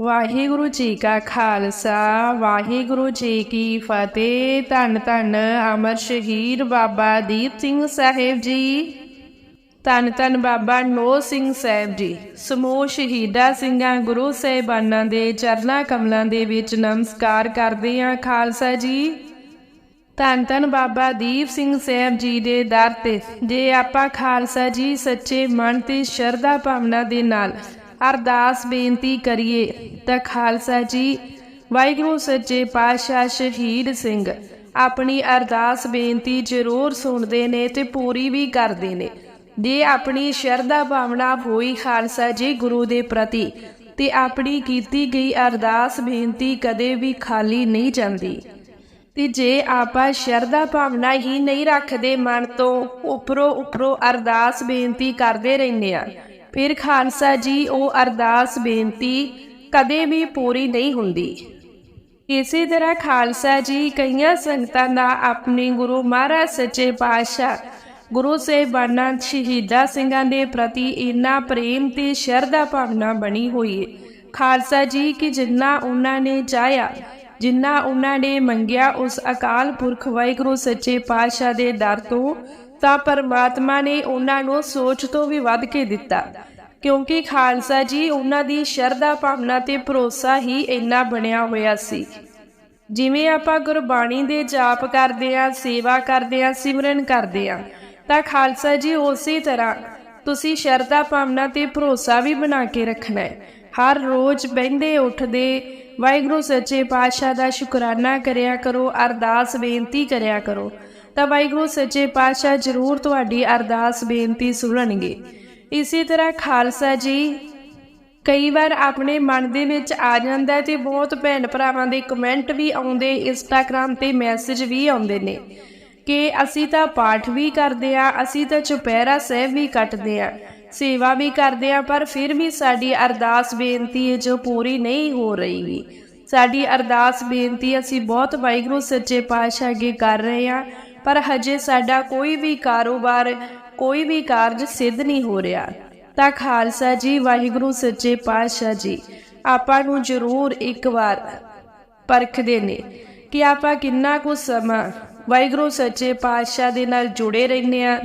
ਵਾਹਿਗੁਰੂ ਜੀ ਕਾ ਖਾਲਸਾ, ਵਾਹਿਗੁਰੂ ਜੀ ਕੀ ਫਤਿਹ। ਧੰਨ ਧੰਨ ਅਮਰ ਸ਼ਹੀਦ ਬਾਬਾ ਦੀਪ ਸਿੰਘ ਸਾਹਿਬ ਜੀ। ਧੰਨ ਧੰਨ ਬਾਬਾ ਨੋ ਸਿੰਘ ਸਾਹਿਬ ਜੀ। ਸਮੂਹ ਸ਼ਹੀਦਾਂ ਸਿੰਘਾਂ, ਗੁਰੂ ਸਾਹਿਬਾਨਾਂ ਦੇ ਚਰਨਾਂ, ਕਮਲਾਂ ਦੇ ਵਿੱਚ ਨਮਸਕਾਰ ਕਰਦੇ ਹਾਂ ਖਾਲਸਾ ਜੀ। ਧੰਨ ਧੰਨ ਬਾਬਾ ਦੀਪ ਸਿੰਘ ਸਾਹਿਬ ਜੀ ਦੇ ਦਰ ਤੇ। ਜੇ ਆਪਾਂ ਖਾਲਸਾ ਜੀ ਸੱਚੇ ਮਨ ਤੇ ਸ਼ਰਧਾ ਭਾਵਨਾ ਦੇ ਨਾਲ ਅਰਦਾਸ ਬੇਨਤੀ ਕਰੀਏ ਤਾਂ ਖਾਲਸਾ ਜੀ, ਵਾਹਿਗੁਰੂ ਸੱਚੇ ਪਾਤਸ਼ਾਹ ਸ਼ਹੀਦ ਸਿੰਘ, ਆਪਣੀ ਅਰਦਾਸ ਬੇਨਤੀ ਜ਼ਰੂਰ ਸੁਣਦੇ ਨੇ ਤੇ ਪੂਰੀ ਵੀ ਕਰਦੇ ਨੇ। ਜੇ ਆਪਣੀ ਸ਼ਰਧਾ ਭਾਵਨਾ ਹੋਈ ਖਾਲਸਾ ਜੀ ਗੁਰੂ ਦੇ ਪ੍ਰਤੀ ਤੇ ਆਪਣੀ ਕੀਤੀ ਗਈ ਅਰਦਾਸ ਬੇਨਤੀ ਕਦੇ ਵੀ ਖਾਲੀ ਨਹੀਂ ਜਾਂਦੀ। ਤੇ ਜੇ ਆਪਾਂ ਸ਼ਰਧਾ ਭਾਵਨਾ ਹੀ ਨਹੀਂ ਰੱਖਦੇ ਮਨ ਤੋਂ ਉੱਪਰੋਂ ਉੱਪਰੋਂ ਅਰਦਾਸ ਬੇਨਤੀ ਕਰਦੇ ਰਹਿੰਦੇ ਆ ਫਿਰ ਖਾਲਸਾ ਜੀ ਉਹ ਅਰਦਾਸ ਬੇਨਤੀ, ਕਦੇ ਵੀ ਪੂਰੀ ਨਹੀਂ ਹੁੰਦੀ। ਇਸੇ ਤਰ੍ਹਾਂ ਖਾਲਸਾ ਜੀ ਕਈਆਂ ਸੰਗਤਾਂ ਦਾ ਆਪਣੇ ਗੁਰੂ ਮਹਾਰਾਜ ਸੱਚੇ ਪਾਤਸ਼ਾਹ, ਗੁਰੂ ਸਾਹਿਬਾਨਾਂ, ਸ਼ਹੀਦਾਂ ਸਿੰਘਾਂ ਦੇ ਪ੍ਰਤੀ ਇੰਨਾ ਪ੍ਰੇਮ ਤੇ ਸ਼ਰਧਾ ਭਾਵਨਾ ਬਣੀ ਹੋਈ ਹੈ ਖਾਲਸਾ ਜੀ ਕਿ ਜਿੰਨਾ ਉਹਨਾਂ ਨੇ ਚਾਹਿਆ ਜਿੰਨਾ ਉਹਨਾਂ ਨੇ ਮੰਗਿਆ, ਉਸ ਅਕਾਲ ਪੁਰਖ ਵਾਹਿਗੁਰੂ ਸੱਚੇ ਪਾਤਸ਼ਾਹ ਦੇ ਦਰ ਤੋਂ ਤਾਂ ਪਰਮਾਤਮਾ ਨੇ ਉਹਨਾਂ ਨੂੰ ਸੋਚ ਤੋਂ ਵੀ ਵੱਧ ਕੇ ਦਿੱਤਾ। ਕਿਉਂਕਿ ਖਾਲਸਾ ਜੀ ਉਹਨਾਂ ਦੀ ਸ਼ਰਧਾ ਭਾਵਨਾ ਤੇ ਭਰੋਸਾ ਹੀ ਇੰਨਾ ਬਣਿਆ ਹੋਇਆ ਸੀ। ਜਿਵੇਂ ਆਪਾਂ ਗੁਰਬਾਣੀ ਦੇ ਜਾਪ ਕਰਦੇ ਆ ਸੇਵਾ ਕਰਦੇ ਆ ਸਿਮਰਨ ਕਰਦੇ ਆ ਤਾਂ ਖਾਲਸਾ ਜੀ ਉਸੇ ਤਰ੍ਹਾਂ ਤੁਸੀਂ ਸ਼ਰਧਾ ਭਾਵਨਾ ਤੇ ਭਰੋਸਾ ਵੀ ਬਣਾ ਕੇ ਰੱਖਣਾ ਹੈ। ਹਰ ਰੋਜ਼ ਬਹਿੰਦੇ, ਉੱਠਦੇ, ਵਾਹਿਗੁਰੂ ਸੱਚੇ ਪਾਤਸ਼ਾਹ ਦਾ ਸ਼ੁਕਰਾਨਾ ਕਰਿਆ ਕਰੋ, ਅਰਦਾਸ ਬੇਨਤੀ ਕਰਿਆ ਕਰੋ। ਤਾਂ ਵਾਹਿਗੁਰੂ ਸੱਚੇ ਪਾਤਸ਼ਾਹ ਜ਼ਰੂਰ ਤੁਹਾਡੀ ਅਰਦਾਸ ਬੇਨਤੀ ਸੁਣਨਗੇ। ਇਸੇ ਤਰ੍ਹਾਂ ਖਾਲਸਾ ਜੀ ਕਈ ਵਾਰ ਆਪਣੇ ਮਨ ਦੇ ਵਿੱਚ ਆ ਜਾਂਦਾ ਹੈ ਤੇ ਬਹੁਤ ਭੈਣ ਭਰਾਵਾਂ ਦੇ ਕਮੈਂਟ ਵੀ ਆਉਂਦੇ ਇੰਸਟਾਗ੍ਰam ਤੇ ਮੈਸੇਜ ਵੀ ਆਉਂਦੇ ਨੇ ਕਿ ਅਸੀਂ ਤਾਂ ਪਾਠ ਵੀ ਕਰਦੇ ਆ ਅਸੀਂ ਤਾਂ ਚੁਪਹਿਰਾ ਸਾਹਿਬ ਵੀ ਕੱਟਦੇ ਆ ਸੇਵਾ ਵੀ ਕਰਦੇ ਆ ਪਰ ਫਿਰ ਵੀ ਸਾਡੀ ਅਰਦਾਸ ਬੇਨਤੀ ਹੈ ਜੋ ਪੂਰੀ ਨਹੀਂ ਹੋ ਰਹੀ ਵੀ ਸਾਡੀ ਅਰਦਾਸ ਬੇਨਤੀ ਅਸੀਂ ਬਹੁਤ ਵਾਹਿਗੁਰੂ ਸੱਚੇ ਪਾਤਸ਼ਾਹ ਅੱਗੇ ਕਰ ਰਹੇ ਆ ਪਰ ਹਜੇ ਸਾਡਾ ਕੋਈ ਵੀ ਕਾਰੋਬਾਰ, ਕੋਈ ਵੀ ਕਾਰਜ ਸਿੱਧ ਨਹੀਂ ਹੋ ਰਿਹਾ। ਤਾਂ ਖਾਲਸਾ ਜੀ, ਵਾਹਿਗੁਰੂ ਸੱਚੇ ਪਾਤਸ਼ਾਹ ਜੀ, ਆਪਾਂ ਨੂੰ ਜ਼ਰੂਰ ਇੱਕ ਵਾਰ ਪਰਖਦੇ ਨੇ ਕਿ ਆਪਾਂ ਕਿੰਨਾ ਕੁ ਸਮਾਂ ਵਾਹਿਗੁਰੂ ਸੱਚੇ ਪਾਤਸ਼ਾਹ ਦੇ ਨਾਲ ਜੁੜੇ ਰਹਿੰਦੇ ਆ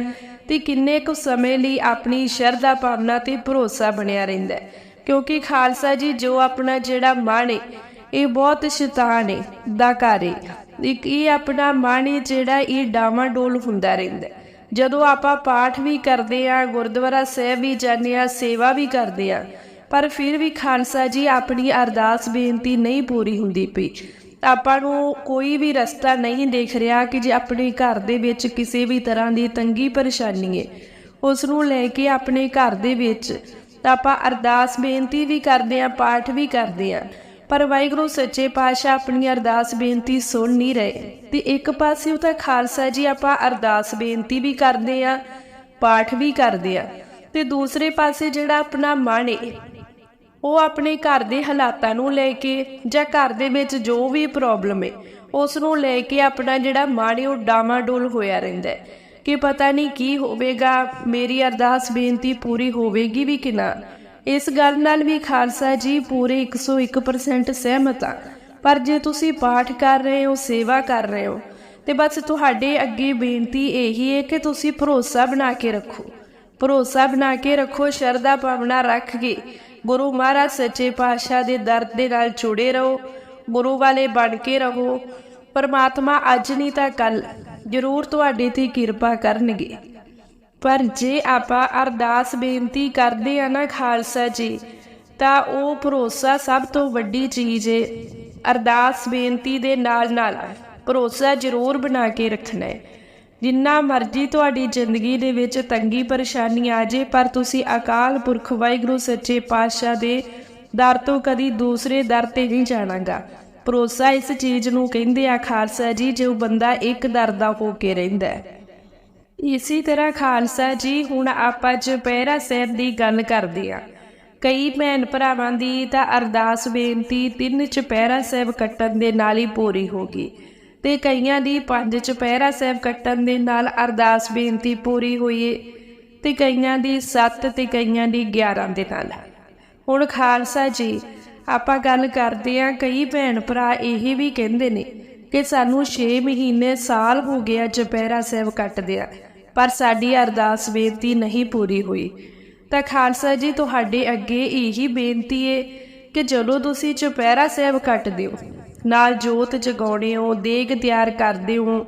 ਤੇ ਕਿੰਨੇ ਕੁ ਸਮੇਂ ਲਈ ਆਪਣੀ ਸ਼ਰਧਾ ਭਾਵਨਾ ਤੇ ਭਰੋਸਾ ਬਣਿਆ ਰਹਿੰਦਾ ਕਿਉਂਕਿ ਖਾਲਸਾ ਜੀ ਜੋ ਆਪਣਾ ਜਿਹੜਾ ਮਨ ਹੈ, ਇਹ ਬਹੁਤ ਸ਼ੈਤਾਨ ਹੈ ਦਾ ਘਰ ਹੈ। ਇੱਕ ਇਹ ਆਪਣਾ ਮਨ ਹੈ ਜਿਹੜਾ ਇਹ ਡਾਵਾਡੋਲ ਹੁੰਦਾ ਰਹਿੰਦਾ ਜਦੋਂ ਆਪਾਂ ਪਾਠ ਵੀ ਕਰਦੇ ਆ ਗੁਰਦੁਆਰਾ ਸਾਹਿਬ ਵੀ ਜਾਂਦੇ ਆ ਸੇਵਾ ਵੀ ਕਰਦੇ ਆ ਪਰ ਫਿਰ ਵੀ ਖਾਲਸਾ ਜੀ ਆਪਣੀ ਅਰਦਾਸ ਬੇਨਤੀ ਨਹੀਂ ਪੂਰੀ ਹੁੰਦੀ ਪਈ। ਆਪਾਂ ਨੂੰ ਕੋਈ ਵੀ ਰਸਤਾ ਨਹੀਂ ਦੇਖ ਰਿਹਾ ਕਿ ਜੇ ਆਪਣੇ ਘਰ ਦੇ ਵਿੱਚ ਕਿਸੇ ਵੀ ਤਰ੍ਹਾਂ ਦੀ ਤੰਗੀ ਪਰੇਸ਼ਾਨੀ ਹੈ, ਉਸ ਨੂੰ ਲੈ ਕੇ ਆਪਣੇ ਘਰ ਦੇ ਵਿੱਚ ਤਾਂ ਆਪਾਂ ਅਰਦਾਸ ਬੇਨਤੀ ਵੀ ਕਰਦੇ ਆ ਪਾਠ ਵੀ ਕਰਦੇ ਆ ਪਰ ਵਾਹਿਗੁਰੂ ਸੱਚੇ ਪਾਤਸ਼ਾਹ ਆਪਣੀ ਅਰਦਾਸ ਬੇਨਤੀ ਸੁਣ ਨਹੀਂ ਰਹੇ। ਤੇ ਇੱਕ ਪਾਸੇ ਉਹ ਤਾਂ ਖਾਲਸਾ ਜੀ ਆਪਾਂ ਅਰਦਾਸ ਬੇਨਤੀ ਵੀ ਕਰਦੇ ਆ, ਪਾਠ ਵੀ ਕਰਦੇ ਆ। ਤੇ ਦੂਸਰੇ ਪਾਸੇ ਜਿਹੜਾ ਆਪਣਾ ਮਨ ਏ, ਉਹ ਆਪਣੇ ਘਰ ਦੇ ਹਾਲਾਤਾਂ ਨੂੰ ਲੈ ਕੇ ਜਾਂ ਘਰ ਦੇ ਵਿੱਚ ਜੋ ਵੀ ਪ੍ਰੋਬਲਮ ਏ ਉਸ ਨੂੰ ਲੈ ਕੇ ਆਪਣਾ ਜਿਹੜਾ ਮਨ ਹੈ ਉਹ ਡਾਮਾਡੋਲ ਹੋਇਆ ਰਹਿੰਦਾ ਹੈ। ਕਿ ਪਤਾ ਨਹੀਂ ਕੀ ਹੋਵੇਗਾ, ਮੇਰੀ ਅਰਦਾਸ ਬੇਨਤੀ ਪੂਰੀ ਹੋਵੇਗੀ ਵੀ ਕਿ ਨਾ। ਇਸ ਗੱਲ ਨਾਲ ਵੀ ਖਾਲਸਾ ਜੀ ਪੂਰੇ 101% ਸਹਿਮਤ ਆ। ਪਰ ਜੇ ਤੁਸੀਂ ਪਾਠ ਕਰ ਰਹੇ ਹੋ, ਸੇਵਾ ਕਰ ਰਹੇ ਹੋ, ਤੇ ਬਸ ਤੁਹਾਡੇ ਅੱਗੇ ਬੇਨਤੀ ਇਹੀ ਹੈ ਕਿ ਤੁਸੀਂ ਭਰੋਸਾ ਬਣਾ ਕੇ ਰੱਖੋ। ਭਰੋਸਾ ਬਣਾ ਕੇ ਰੱਖੋ, ਸ਼ਰਧਾ ਭਾਵਨਾ ਰੱਖ ਕੇ। ਗੁਰੂ ਮਹਾਰਾਜ ਸੱਚੇ ਪਾਤਸ਼ਾਹ ਦੇ ਦਰ ਦੇ ਨਾਲ ਜੁੜੇ ਰਹੋ, ਗੁਰੂ ਵਾਲੇ ਬਣ ਕੇ ਰਹੋ। ਪਰਮਾਤਮਾ ਅੱਜ ਨਹੀਂ ਤਾਂ ਕੱਲ ਜ਼ਰੂਰ ਤੁਹਾਡੇ ਤੇ ਕਿਰਪਾ ਕਰਨਗੇ। ਪਰ ਜੇ ਆਪਾਂ ਅਰਦਾਸ ਬੇਨਤੀ ਕਰਦੇ ਆ ਨਾ ਖਾਲਸਾ ਜੀ, ਤਾਂ ਉਹ ਭਰੋਸਾ ਸਭ ਤੋਂ ਵੱਡੀ ਚੀਜ਼ ਏ। ਅਰਦਾਸ ਬੇਨਤੀ ਦੇ ਨਾਲ ਨਾਲ ਭਰੋਸਾ ਜ਼ਰੂਰ ਬਣਾ ਕੇ ਰੱਖਣਾ ਹੈ ਜਿੰਨਾ ਮਰਜ਼ੀ ਤੁਹਾਡੀ ਜ਼ਿੰਦਗੀ ਦੇ ਵਿੱਚ ਤੰਗੀ ਪਰੇਸ਼ਾਨੀ ਆ ਜੇ, ਪਰ ਤੁਸੀਂ ਅਕਾਲ ਪੁਰਖ ਵਾਹਿਗੁਰੂ ਸੱਚੇ ਪਾਤਸ਼ਾਹ ਦੇ ਦਰ ਤੋਂ ਕਦੀ ਦੂਸਰੇ ਦਰ ਤੇ ਨਹੀਂ ਜਾਣਾਗਾ। ਭਰੋਸਾ ਇਸ ਚੀਜ਼ ਨੂੰ ਕਹਿੰਦੇ ਆ ਖਾਲਸਾ ਜੀ, ਜੋ ਬੰਦਾ ਇੱਕ ਦਰ ਦਾ ਹੋ ਕੇ ਰਹਿੰਦਾ ਹੈ ਇਸੇ ਤਰ੍ਹਾਂ ਖਾਲਸਾ ਜੀ, ਹੁਣ ਆਪਾਂ ਚੁਪਹਿਰਾ ਸਾਹਿਬ ਦੀ ਗੱਲ ਕਰਦੇ ਆ ਕਈ ਭੈਣ ਭਰਾਵਾਂ ਦੀ ਤਾਂ ਅਰਦਾਸ ਬੇਨਤੀ, ਤਿੰਨ ਚੁਪਹਿਰਾ ਸਾਹਿਬ ਕੱਟਣ ਦੇ ਨਾਲ ਹੀ ਪੂਰੀ ਹੋ ਗਈ। ਤੇ ਕਈਆਂ ਦੀ ਪੰਜ ਚੁਪਹਿਰਾ ਸਾਹਿਬ ਕੱਟਣ ਦੇ ਨਾਲ ਅਰਦਾਸ ਬੇਨਤੀ ਪੂਰੀ ਹੋਈ ਏ। ਤੇ ਕਈਆਂ ਦੀ 7 ਤੇ ਕਈਆਂ ਦੀ 11 ਦੇ ਨਾਲ। ਹੁਣ ਖਾਲਸਾ ਜੀ, ਆਪਾਂ ਗੱਲ ਕਰਦੇ ਆ ਕਈ ਭੈਣ ਭਰਾ ਇਹ ਵੀ ਕਹਿੰਦੇ ਨੇ ਕਿ ਸਾਨੂੰ 6 ਮਹੀਨੇ ਸਾਲ ਹੋ ਗਿਆ ਚੁਪਹਿਰਾ ਸਾਹਿਬ ਕੱਟਦਿਆਂ, ਪਰ ਸਾਡੀ ਅਰਦਾਸ ਬੇਨਤੀ ਨਹੀਂ ਪੂਰੀ ਹੋਈ। ਤਾਂ ਖਾਲਸਾ ਜੀ, ਤੁਹਾਡੇ ਅੱਗੇ ਇਹੀ ਬੇਨਤੀ ਹੈ ਕਿ ਜਦੋਂ ਤੁਸੀਂ ਚੁਪਹਿਰਾ ਸਾਹਿਬ ਕੱਟਦੇ ਹੋ, ਨਾਲ ਜੋਤ ਜਗਾਉਣੇ ਹੋ, ਦੇਗ ਤਿਆਰ ਕਰਦੇ ਹੋ,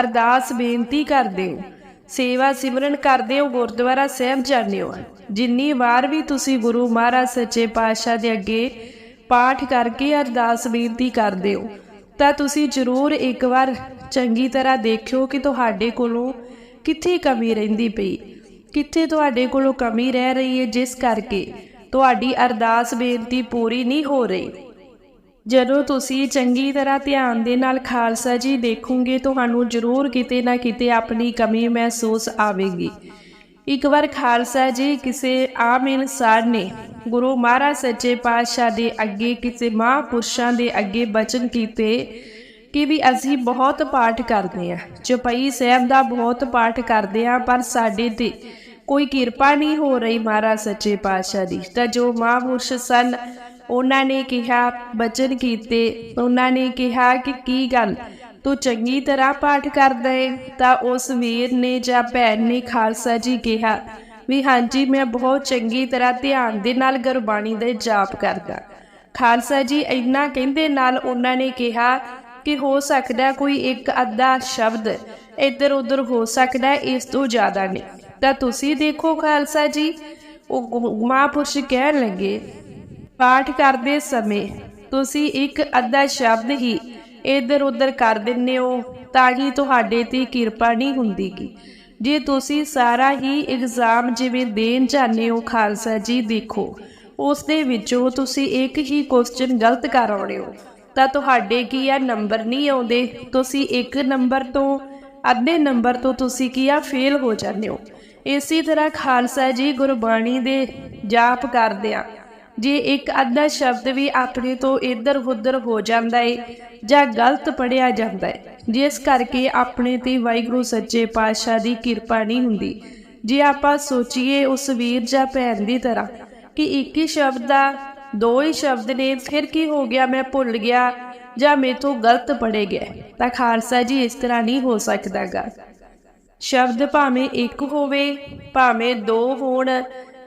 ਅਰਦਾਸ ਬੇਨਤੀ ਕਰਦੇ ਹੋ, ਸੇਵਾ ਸਿਮਰਨ ਕਰਦੇ ਹੋ, ਗੁਰਦੁਆਰਾ ਸਾਹਿਬ ਜਾਂਦੇ ਹੋ, ਜਿੰਨੀ ਵਾਰ ਵੀ ਤੁਸੀਂ ਗੁਰੂ ਮਹਾਰਾਜ ਸੱਚੇ ਪਾਤਸ਼ਾਹ ਦੇ ਅੱਗੇ ਪਾਠ ਕਰਕੇ ਅਰਦਾਸ ਬੇਨਤੀ ਕਰਦੇ ਹੋ ਤਾਂ ਤੁਸੀਂ ਜ਼ਰੂਰ ਇੱਕ ਵਾਰ ਚੰਗੀ ਤਰ੍ਹਾਂ ਦੇਖਿਓ ਕਿ ਤੁਹਾਡੇ ਕੋਲੋਂ ਕਿੱਥੇ ਕਮੀ ਰਹਿੰਦੀ ਪਈ। ਕਿੱਥੇ ਤੁਹਾਡੇ ਕੋਲੋਂ ਕਮੀ ਰਹਿ ਰਹੀ ਹੈ, ਜਿਸ ਕਰਕੇ ਤੁਹਾਡੀ ਅਰਦਾਸ ਬੇਨਤੀ ਪੂਰੀ ਨਹੀਂ ਹੋ ਰਹੀ। ਜਦੋਂ ਤੁਸੀਂ ਚੰਗੀ ਤਰ੍ਹਾਂ ਧਿਆਨ ਦੇ ਨਾਲ ਖਾਲਸਾ ਜੀ ਦੇਖੋਗੇ, ਤੁਹਾਨੂੰ ਜ਼ਰੂਰ ਕਿਤੇ ਨਾ ਕਿਤੇ ਆਪਣੀ ਕਮੀ ਮਹਿਸੂਸ ਆਵੇਗੀ। ਇੱਕ ਵਾਰ ਖਾਲਸਾ ਜੀ, ਕਿਸੇ ਆਮ ਇਨਸਾਨ ਨੇ ਗੁਰੂ ਮਹਾਰਾਜ ਸੱਚੇ ਪਾਤਸ਼ਾਹ ਦੇ ਅੱਗੇ ਕਿਸੇ ਮਹਾਂਪੁਰਸ਼ਾਂ ਦੇ ਅੱਗੇ ਬਚਨ ਕੀਤੇ ਕਿ ਵੀ ਅਸੀਂ ਬਹੁਤ ਪਾਠ ਕਰਦੇ ਹਾਂ। ਚੁਪਈ ਸਾਹਿਬ ਦਾ ਬਹੁਤ ਪਾਠ ਕਰਦੇ ਹਾਂ, ਪਰ ਸਾਡੇ ਤੇ ਕੋਈ ਕਿਰਪਾ ਨਹੀਂ ਹੋ ਰਹੀ ਮਹਾਰਾਜ ਸੱਚੇ ਪਾਤਸ਼ਾਹ ਦੀ। ਤਾਂ ਜੋ ਮਹਾਂਪੁਰਸ਼ ਸਨ, ਉਹਨਾਂ ਨੇ ਕਿਹਾ, ਬਚਨ ਕੀਤੇ, ਉਹਨਾਂ ਨੇ ਕਿਹਾ ਕਿ ਕੀ ਗੱਲ, ਤੂੰ ਚੰਗੀ ਤਰ੍ਹਾਂ ਪਾਠ ਕਰਦਾ ਏ ਤਾਂ ਉਸ ਵੀਰ ਨੇ ਜਾਂ ਭੈਣ ਨੇ ਖਾਲਸਾ ਜੀ ਕਿਹਾ ਵੀ ਹਾਂਜੀ, ਮੈਂ ਬਹੁਤ ਚੰਗੀ ਤਰ੍ਹਾਂ ਧਿਆਨ ਦੇ ਨਾਲ ਗੁਰਬਾਣੀ ਦੇ ਜਾਪ ਕਰਦਾ। ਖਾਲਸਾ ਜੀ ਇੰਨਾ ਕਹਿੰਦੇ ਨਾਲ ਉਹਨਾਂ ਨੇ ਕਿਹਾ ਕਿ ਹੋ ਸਕਦਾ ਕੋਈ ਇੱਕ ਅੱਧਾ ਸ਼ਬਦ ਇੱਧਰ ਉੱਧਰ ਹੋ ਸਕਦਾ ਇਸ ਤੋਂ ਜ਼ਿਆਦਾ ਨਹੀਂ। ਤਾਂ ਤੁਸੀਂ ਦੇਖੋ ਖਾਲਸਾ ਜੀ, ਉਹ ਮਹਾਂਪੁਰਸ਼ ਕਹਿਣ ਲੱਗੇ, ਪਾਠ ਕਰਦੇ ਸਮੇਂ ਤੁਸੀਂ ਇੱਕ ਅੱਧਾ ਸ਼ਬਦ ਹੀ ਇੱਧਰ ਉੱਧਰ ਕਰ ਦਿੰਦੇ ਹੋ, ਤਾਂ ਹੀ ਤੁਹਾਡੇ ਤੇ ਕਿਰਪਾ ਨਹੀਂ ਹੁੰਦੀਗੀ। ਜੇ ਤੁਸੀਂ ਸਾਰਾ ਹੀ ਇਗਜ਼ਾਮ ਜਿਵੇਂ ਦੇਣ ਜਾਂਦੇ ਹੋ ਖਾਲਸਾ ਜੀ, ਦੇਖੋ, ਉਸ ਦੇ ਵਿੱਚੋਂ ਤੁਸੀਂ ਇੱਕ ਹੀ ਕੁਐਸਚਨ ਗਲਤ ਕਰ ਆਉਣੇ ਹੋ। ਤਾਂ ਤੁਹਾਡੇ ਕੀ ਆ? ਨੰਬਰ ਨਹੀਂ ਆਉਂਦੇ। ਤੁਸੀਂ ਇੱਕ ਨੰਬਰ ਤੋਂ ਅੱਧੇ ਨੰਬਰ ਤੋਂ ਤੁਸੀਂ ਕੀ ਆ? ਫੇਲ ਹੋ ਜਾਂਦੇ ਹੋ। ਇਸੇ ਤਰ੍ਹਾਂ ਖਾਲਸਾ ਜੀ ਗੁਰਬਾਣੀ ਦੇ ਜਾਪ ਕਰਦੇ ਆ। ਜੇ ਇੱਕ ਅੱਧਾ ਸ਼ਬਦ ਵੀ ਆਪਣੇ ਤੋਂ ਇੱਧਰ ਉੱਧਰ ਹੋ ਜਾਂਦਾ ਏ ਜਾਂ ਗਲਤ ਪੜਿਆ ਜਾਂਦਾ ਏ ਜਿਸ ਕਰਕੇ ਆਪਣੇ ਤੇ ਵਾਹਿਗੁਰੂ ਸੱਚੇ ਪਾਤਸ਼ਾਹ ਦੀ ਕਿਰਪਾ ਨਹੀਂ ਹੁੰਦੀ। ਜੇ ਆਪਾਂ ਸੋਚੀਏ ਉਸ ਵੀਰ ਜਾਂ ਭੈਣ ਦੀ ਤਰ੍ਹਾਂ ਕਿ ਇੱਕ ਹੀ ਸ਼ਬਦ ਦਾ ਦੋ ਹੀ ਸ਼ਬਦ ਨੇ, ਫਿਰ ਕੀ ਹੋ ਗਿਆ, ਮੈਂ ਭੁੱਲ ਗਿਆ ਜਾਂ ਮੇਥੋਂ ਗਲਤ ਪੜੇ ਗਏ ਤਾਂ ਖਾਲਸਾ ਜੀ ਇਸ ਤਰ੍ਹਾਂ ਨਹੀਂ ਹੋ ਸਕਦਾਗਾ। ਸ਼ਬਦ ਭਾਵੇਂ ਇੱਕ ਹੋਵੇ, ਭਾਵੇਂ ਦੋ ਹੋਣ,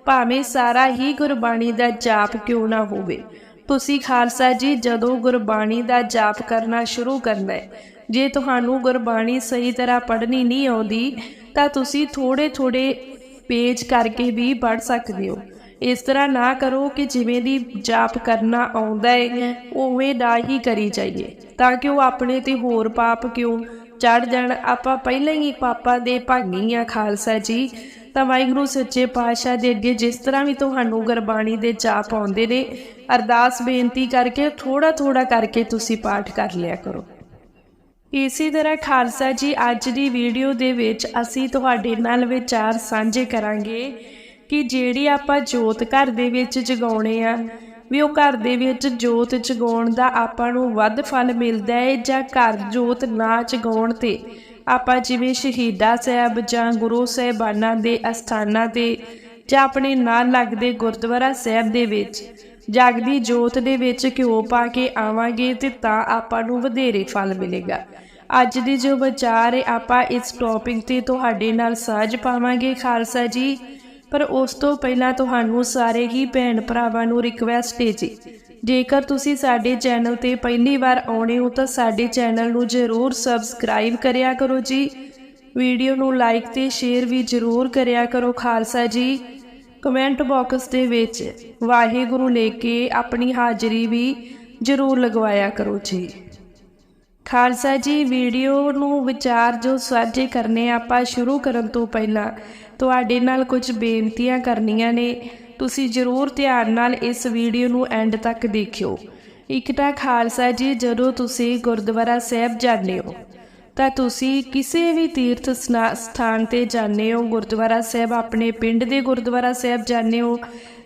ਭਾਵੇਂ ਸਾਰਾ ਹੀ ਗੁਰਬਾਣੀ ਦਾ ਜਾਪ ਕਿਉਂ ਨਾ ਹੋਵੇ। ਤੁਸੀਂ ਖਾਲਸਾ ਜੀ ਜਦੋਂ ਗੁਰਬਾਣੀ ਦਾ ਜਾਪ ਕਰਨਾ ਸ਼ੁਰੂ ਕਰਨਾ ਹੈ ਜੇ ਤੁਹਾਨੂੰ ਗੁਰਬਾਣੀ ਸਹੀ ਤਰ੍ਹਾਂ ਪੜ੍ਹਨੀ ਨਹੀਂ ਆਉਂਦੀ, ਤਾਂ ਤੁਸੀਂ ਥੋੜੇ ਥੋੜੇ ਪੇਜ ਕਰਕੇ ਵੀ ਪੜ੍ਹ ਸਕਦੇ ਹੋ। ਇਸ ਤਰ੍ਹਾਂ ਨਾ ਕਰੋ ਕਿ ਜਿਵੇਂ ਦੀ ਜਾਪ ਕਰਨਾ ਆਉਂਦਾ ਹੈ ਉਵੇਂ ਦਾ ਹੀ ਕਰੀ ਜਾਈਏ। ਤਾਂ ਕਿ ਉਹ ਆਪਣੇ ਤੇ ਹੋਰ ਪਾਪ ਕਿਉਂ ਚੜ ਜਾਣ। ਆਪਾਂ ਪਹਿਲਾਂ ਹੀ ਪਾਪਾਂ ਦੇ ਭਾਗੀ ਆ ਖਾਲਸਾ ਜੀ। ਤਾਂ ਵਾਹਿਗੁਰੂ ਸੱਚੇ ਪਾਤਸ਼ਾਹ ਦੇ ਅੱਗੇ ਜਿਸ ਤਰ੍ਹਾਂ ਵੀ ਤੁਹਾਨੂੰ ਗੁਰਬਾਣੀ ਦੇ ਜਾਪ ਆਉਂਦੇ ਨੇ, ਅਰਦਾਸ ਬੇਨਤੀ ਕਰਕੇ ਥੋੜਾ ਥੋੜਾ ਕਰਕੇ ਤੁਸੀਂ ਪਾਠ ਕਰ ਲਿਆ ਕਰੋ। ਇਸੇ ਤਰ੍ਹਾਂ ਖਾਲਸਾ ਜੀ, ਅੱਜ ਦੀ ਵੀਡੀਓ ਦੇ ਵਿੱਚ ਅਸੀਂ ਤੁਹਾਡੇ ਨਾਲ ਵਿਚਾਰ ਸਾਂਝੇ ਕਰਾਂਗੇ ਕਿ ਜਿਹੜੀ ਆਪਾਂ ਜੋਤ ਘਰ ਦੇ ਵਿੱਚ ਜਗਾਉਣੇ ਆ, ਵੀ ਉਹ ਘਰ ਦੇ ਵਿੱਚ ਜੋਤ ਜਗਾਉਣ ਦਾ ਆਪਾਂ ਨੂੰ ਵੱਧ ਫਲ ਮਿਲਦਾ ਹੈ ਜਾਂ ਘਰ ਜੋਤ ਨਾ ਜਗਾਉਣ ਤੇ ਆਪਾਂ ਜਿਵੇਂ ਸ਼ਹੀਦਾ ਸਾਹਿਬ ਜਾਂ ਗੁਰੂ ਸਾਹਿਬਾਨਾਂ ਦੇ ਅਸਥਾਨਾਂ ਤੇ ਜਾਂ ਆਪਣੇ ਨਾਲ ਲੱਗਦੇ ਗੁਰਦੁਆਰਾ ਸਾਹਿਬ ਦੇ ਵਿੱਚ ਜਾਗਦੀ ਜੋਤ ਦੇ ਵਿੱਚ ਘਿਓ ਪਾ ਕੇ ਆਵਾਂਗੇ ਤੇ ਤਾਂ ਆਪਾਂ ਨੂੰ ਵਧੇਰੇ ਫਲ ਮਿਲੇਗਾ। ਅੱਜ ਦੀ ਜੋ ਵਿਚਾਰ ਹੈ, ਆਪਾਂ ਇਸ ਟੌਪਿਕ ਤੇ ਤੁਹਾਡੇ ਨਾਲ ਸਾਂਝ ਪਾਵਾਂਗੇ ਖਾਲਸਾ ਜੀ। ਪਰ ਉਸ ਤੋਂ ਪਹਿਲਾਂ ਤੁਹਾਨੂੰ ਸਾਰੇ ਹੀ ਭੈਣ ਭਰਾਵਾਂ ਨੂੰ ਰਿਕਵੈਸਟ ਹੈ ਜੀ। ਜੇਕਰ ਤੁਸੀਂ ਸਾਡੇ ਚੈਨਲ ਤੇ ਪਹਿਲੀ ਵਾਰ ਆਉਣੇ ਹੋ, ਤਾਂ ਸਾਡੇ ਚੈਨਲ ਨੂੰ ਜ਼ਰੂਰ ਸਬਸਕ੍ਰਾਈਬ ਕਰਿਆ ਕਰੋ ਜੀ। ਵੀਡੀਓ ਨੂੰ ਲਾਈਕ ਤੇ ਸ਼ੇਅਰ ਵੀ ਜ਼ਰੂਰ ਕਰਿਆ ਕਰੋ ਖਾਲਸਾ ਜੀ। ਕਮੈਂਟ ਬਾਕਸ ਦੇ ਵਿੱਚ ਵਾਹਿਗੁਰੂ ਲੈ ਕੇ ਆਪਣੀ ਹਾਜ਼ਰੀ ਵੀ ਜ਼ਰੂਰ ਲਗਵਾਇਆ ਕਰੋ ਜੀ। ਖਾਲਸਾ ਜੀ, ਵੀਡੀਓ ਨੂੰ ਵਿਚਾਰ ਜੋ ਸਾਂਝੇ ਕਰਨੇ ਆਪਾਂ ਸ਼ੁਰੂ ਕਰਨ ਤੋਂ ਪਹਿਲਾਂ ਤੁਹਾਡੇ ਨਾਲ ਕੁਝ ਬੇਨਤੀਆਂ ਕਰਨੀਆਂ ਨੇ। ਤੁਸੀਂ ਜ਼ਰੂਰ ਧਿਆਨ ਨਾਲ ਇਸ ਵੀਡੀਓ ਨੂੰ ਐਂਡ ਤੱਕ ਦੇਖਿਓ। ਇੱਕ ਤਾਂ ਖਾਲਸਾ ਜੀ, ਜਦੋਂ ਤੁਸੀਂ ਗੁਰਦੁਆਰਾ ਸਾਹਿਬ ਜਾਂਦੇ ਹੋ ਤਾਂ ਤੁਸੀਂ ਕਿਸੇ ਵੀ ਤੀਰਥ ਸਨਾ- ਸਥਾਨ ਤੇ ਜਾਂਦੇ ਹੋ, ਗੁਰਦੁਆਰਾ ਸਾਹਿਬ, ਆਪਣੇ ਪਿੰਡ ਦੇ ਗੁਰਦੁਆਰਾ ਸਾਹਿਬ ਜਾਂਦੇ ਹੋ,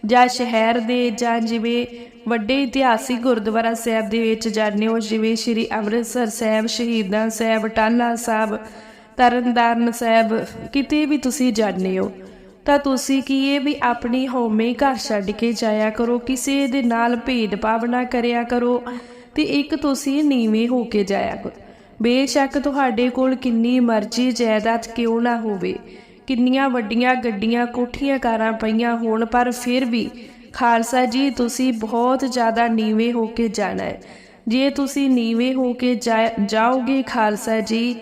ਜਾਂ ਸ਼ਹਿਰ ਦੇ, ਜਾਂ ਜਿਵੇਂ ਵੱਡੇ ਇਤਿਹਾਸਿਕ ਗੁਰਦੁਆਰਾ ਸਾਹਿਬ ਦੇ ਵਿੱਚ ਜਾਂਦੇ ਹੋ, ਜਿਵੇਂ ਸ਼੍ਰੀ ਅੰਮ੍ਰਿਤਸਰ ਸਾਹਿਬ, ਸ਼ਹੀਦਾਂ ਸਾਹਿਬ ਟਾਲਾ ਸਾਹਿਬ, ਤਰਨਤਾਰਨ ਸਾਹਿਬ, ਕਿਤੇ ਵੀ ਤੁਸੀਂ ਜਾਂਦੇ ਹੋ, ਤਾਂ ਤੁਸੀਂ ਕੀ ਇਹ ਵੀ ਆਪਣੀ ਹੋਮੇ ਘਰ ਛੱਡ ਕੇ ਜਾਇਆ ਕਰੋ, ਕਿਸੇ ਦੇ ਨਾਲ ਭੇਦਭਾਵ ਨਾ ਕਰਿਆ ਕਰੋ, ਤੇ ਇੱਕ ਤੁਸੀਂ ਨੀਵੇਂ ਹੋ ਕੇ ਜਾਇਆ ਕਰੋ। ਬੇਸ਼ੱਕ ਤੁਹਾਡੇ ਕੋਲ ਕਿੰਨੀ ਮਰਜ਼ੀ ਜਾਇਦਾਦ ਕਿਉਂ ਨਾ ਹੋਵੇ। ਕਿੰਨੀਆਂ ਵੱਡੀਆਂ ਗੱਡੀਆਂ ਕੋਠੀਆਂ ਕਾਰਾਂ ਪਈਆਂ ਹੋਣ, ਪਰ ਫਿਰ ਵੀ ਖਾਲਸਾ ਜੀ, ਤੁਸੀਂ ਬਹੁਤ ਜ਼ਿਆਦਾ ਨੀਵੇਂ ਹੋ ਕੇ ਜਾਣਾ ਹੈ। ਜੇ ਤੁਸੀਂ ਨੀਵੇਂ ਹੋ ਕੇ ਜਾ- ਜਾਓਗੇ ਖਾਲਸਾ ਜੀ,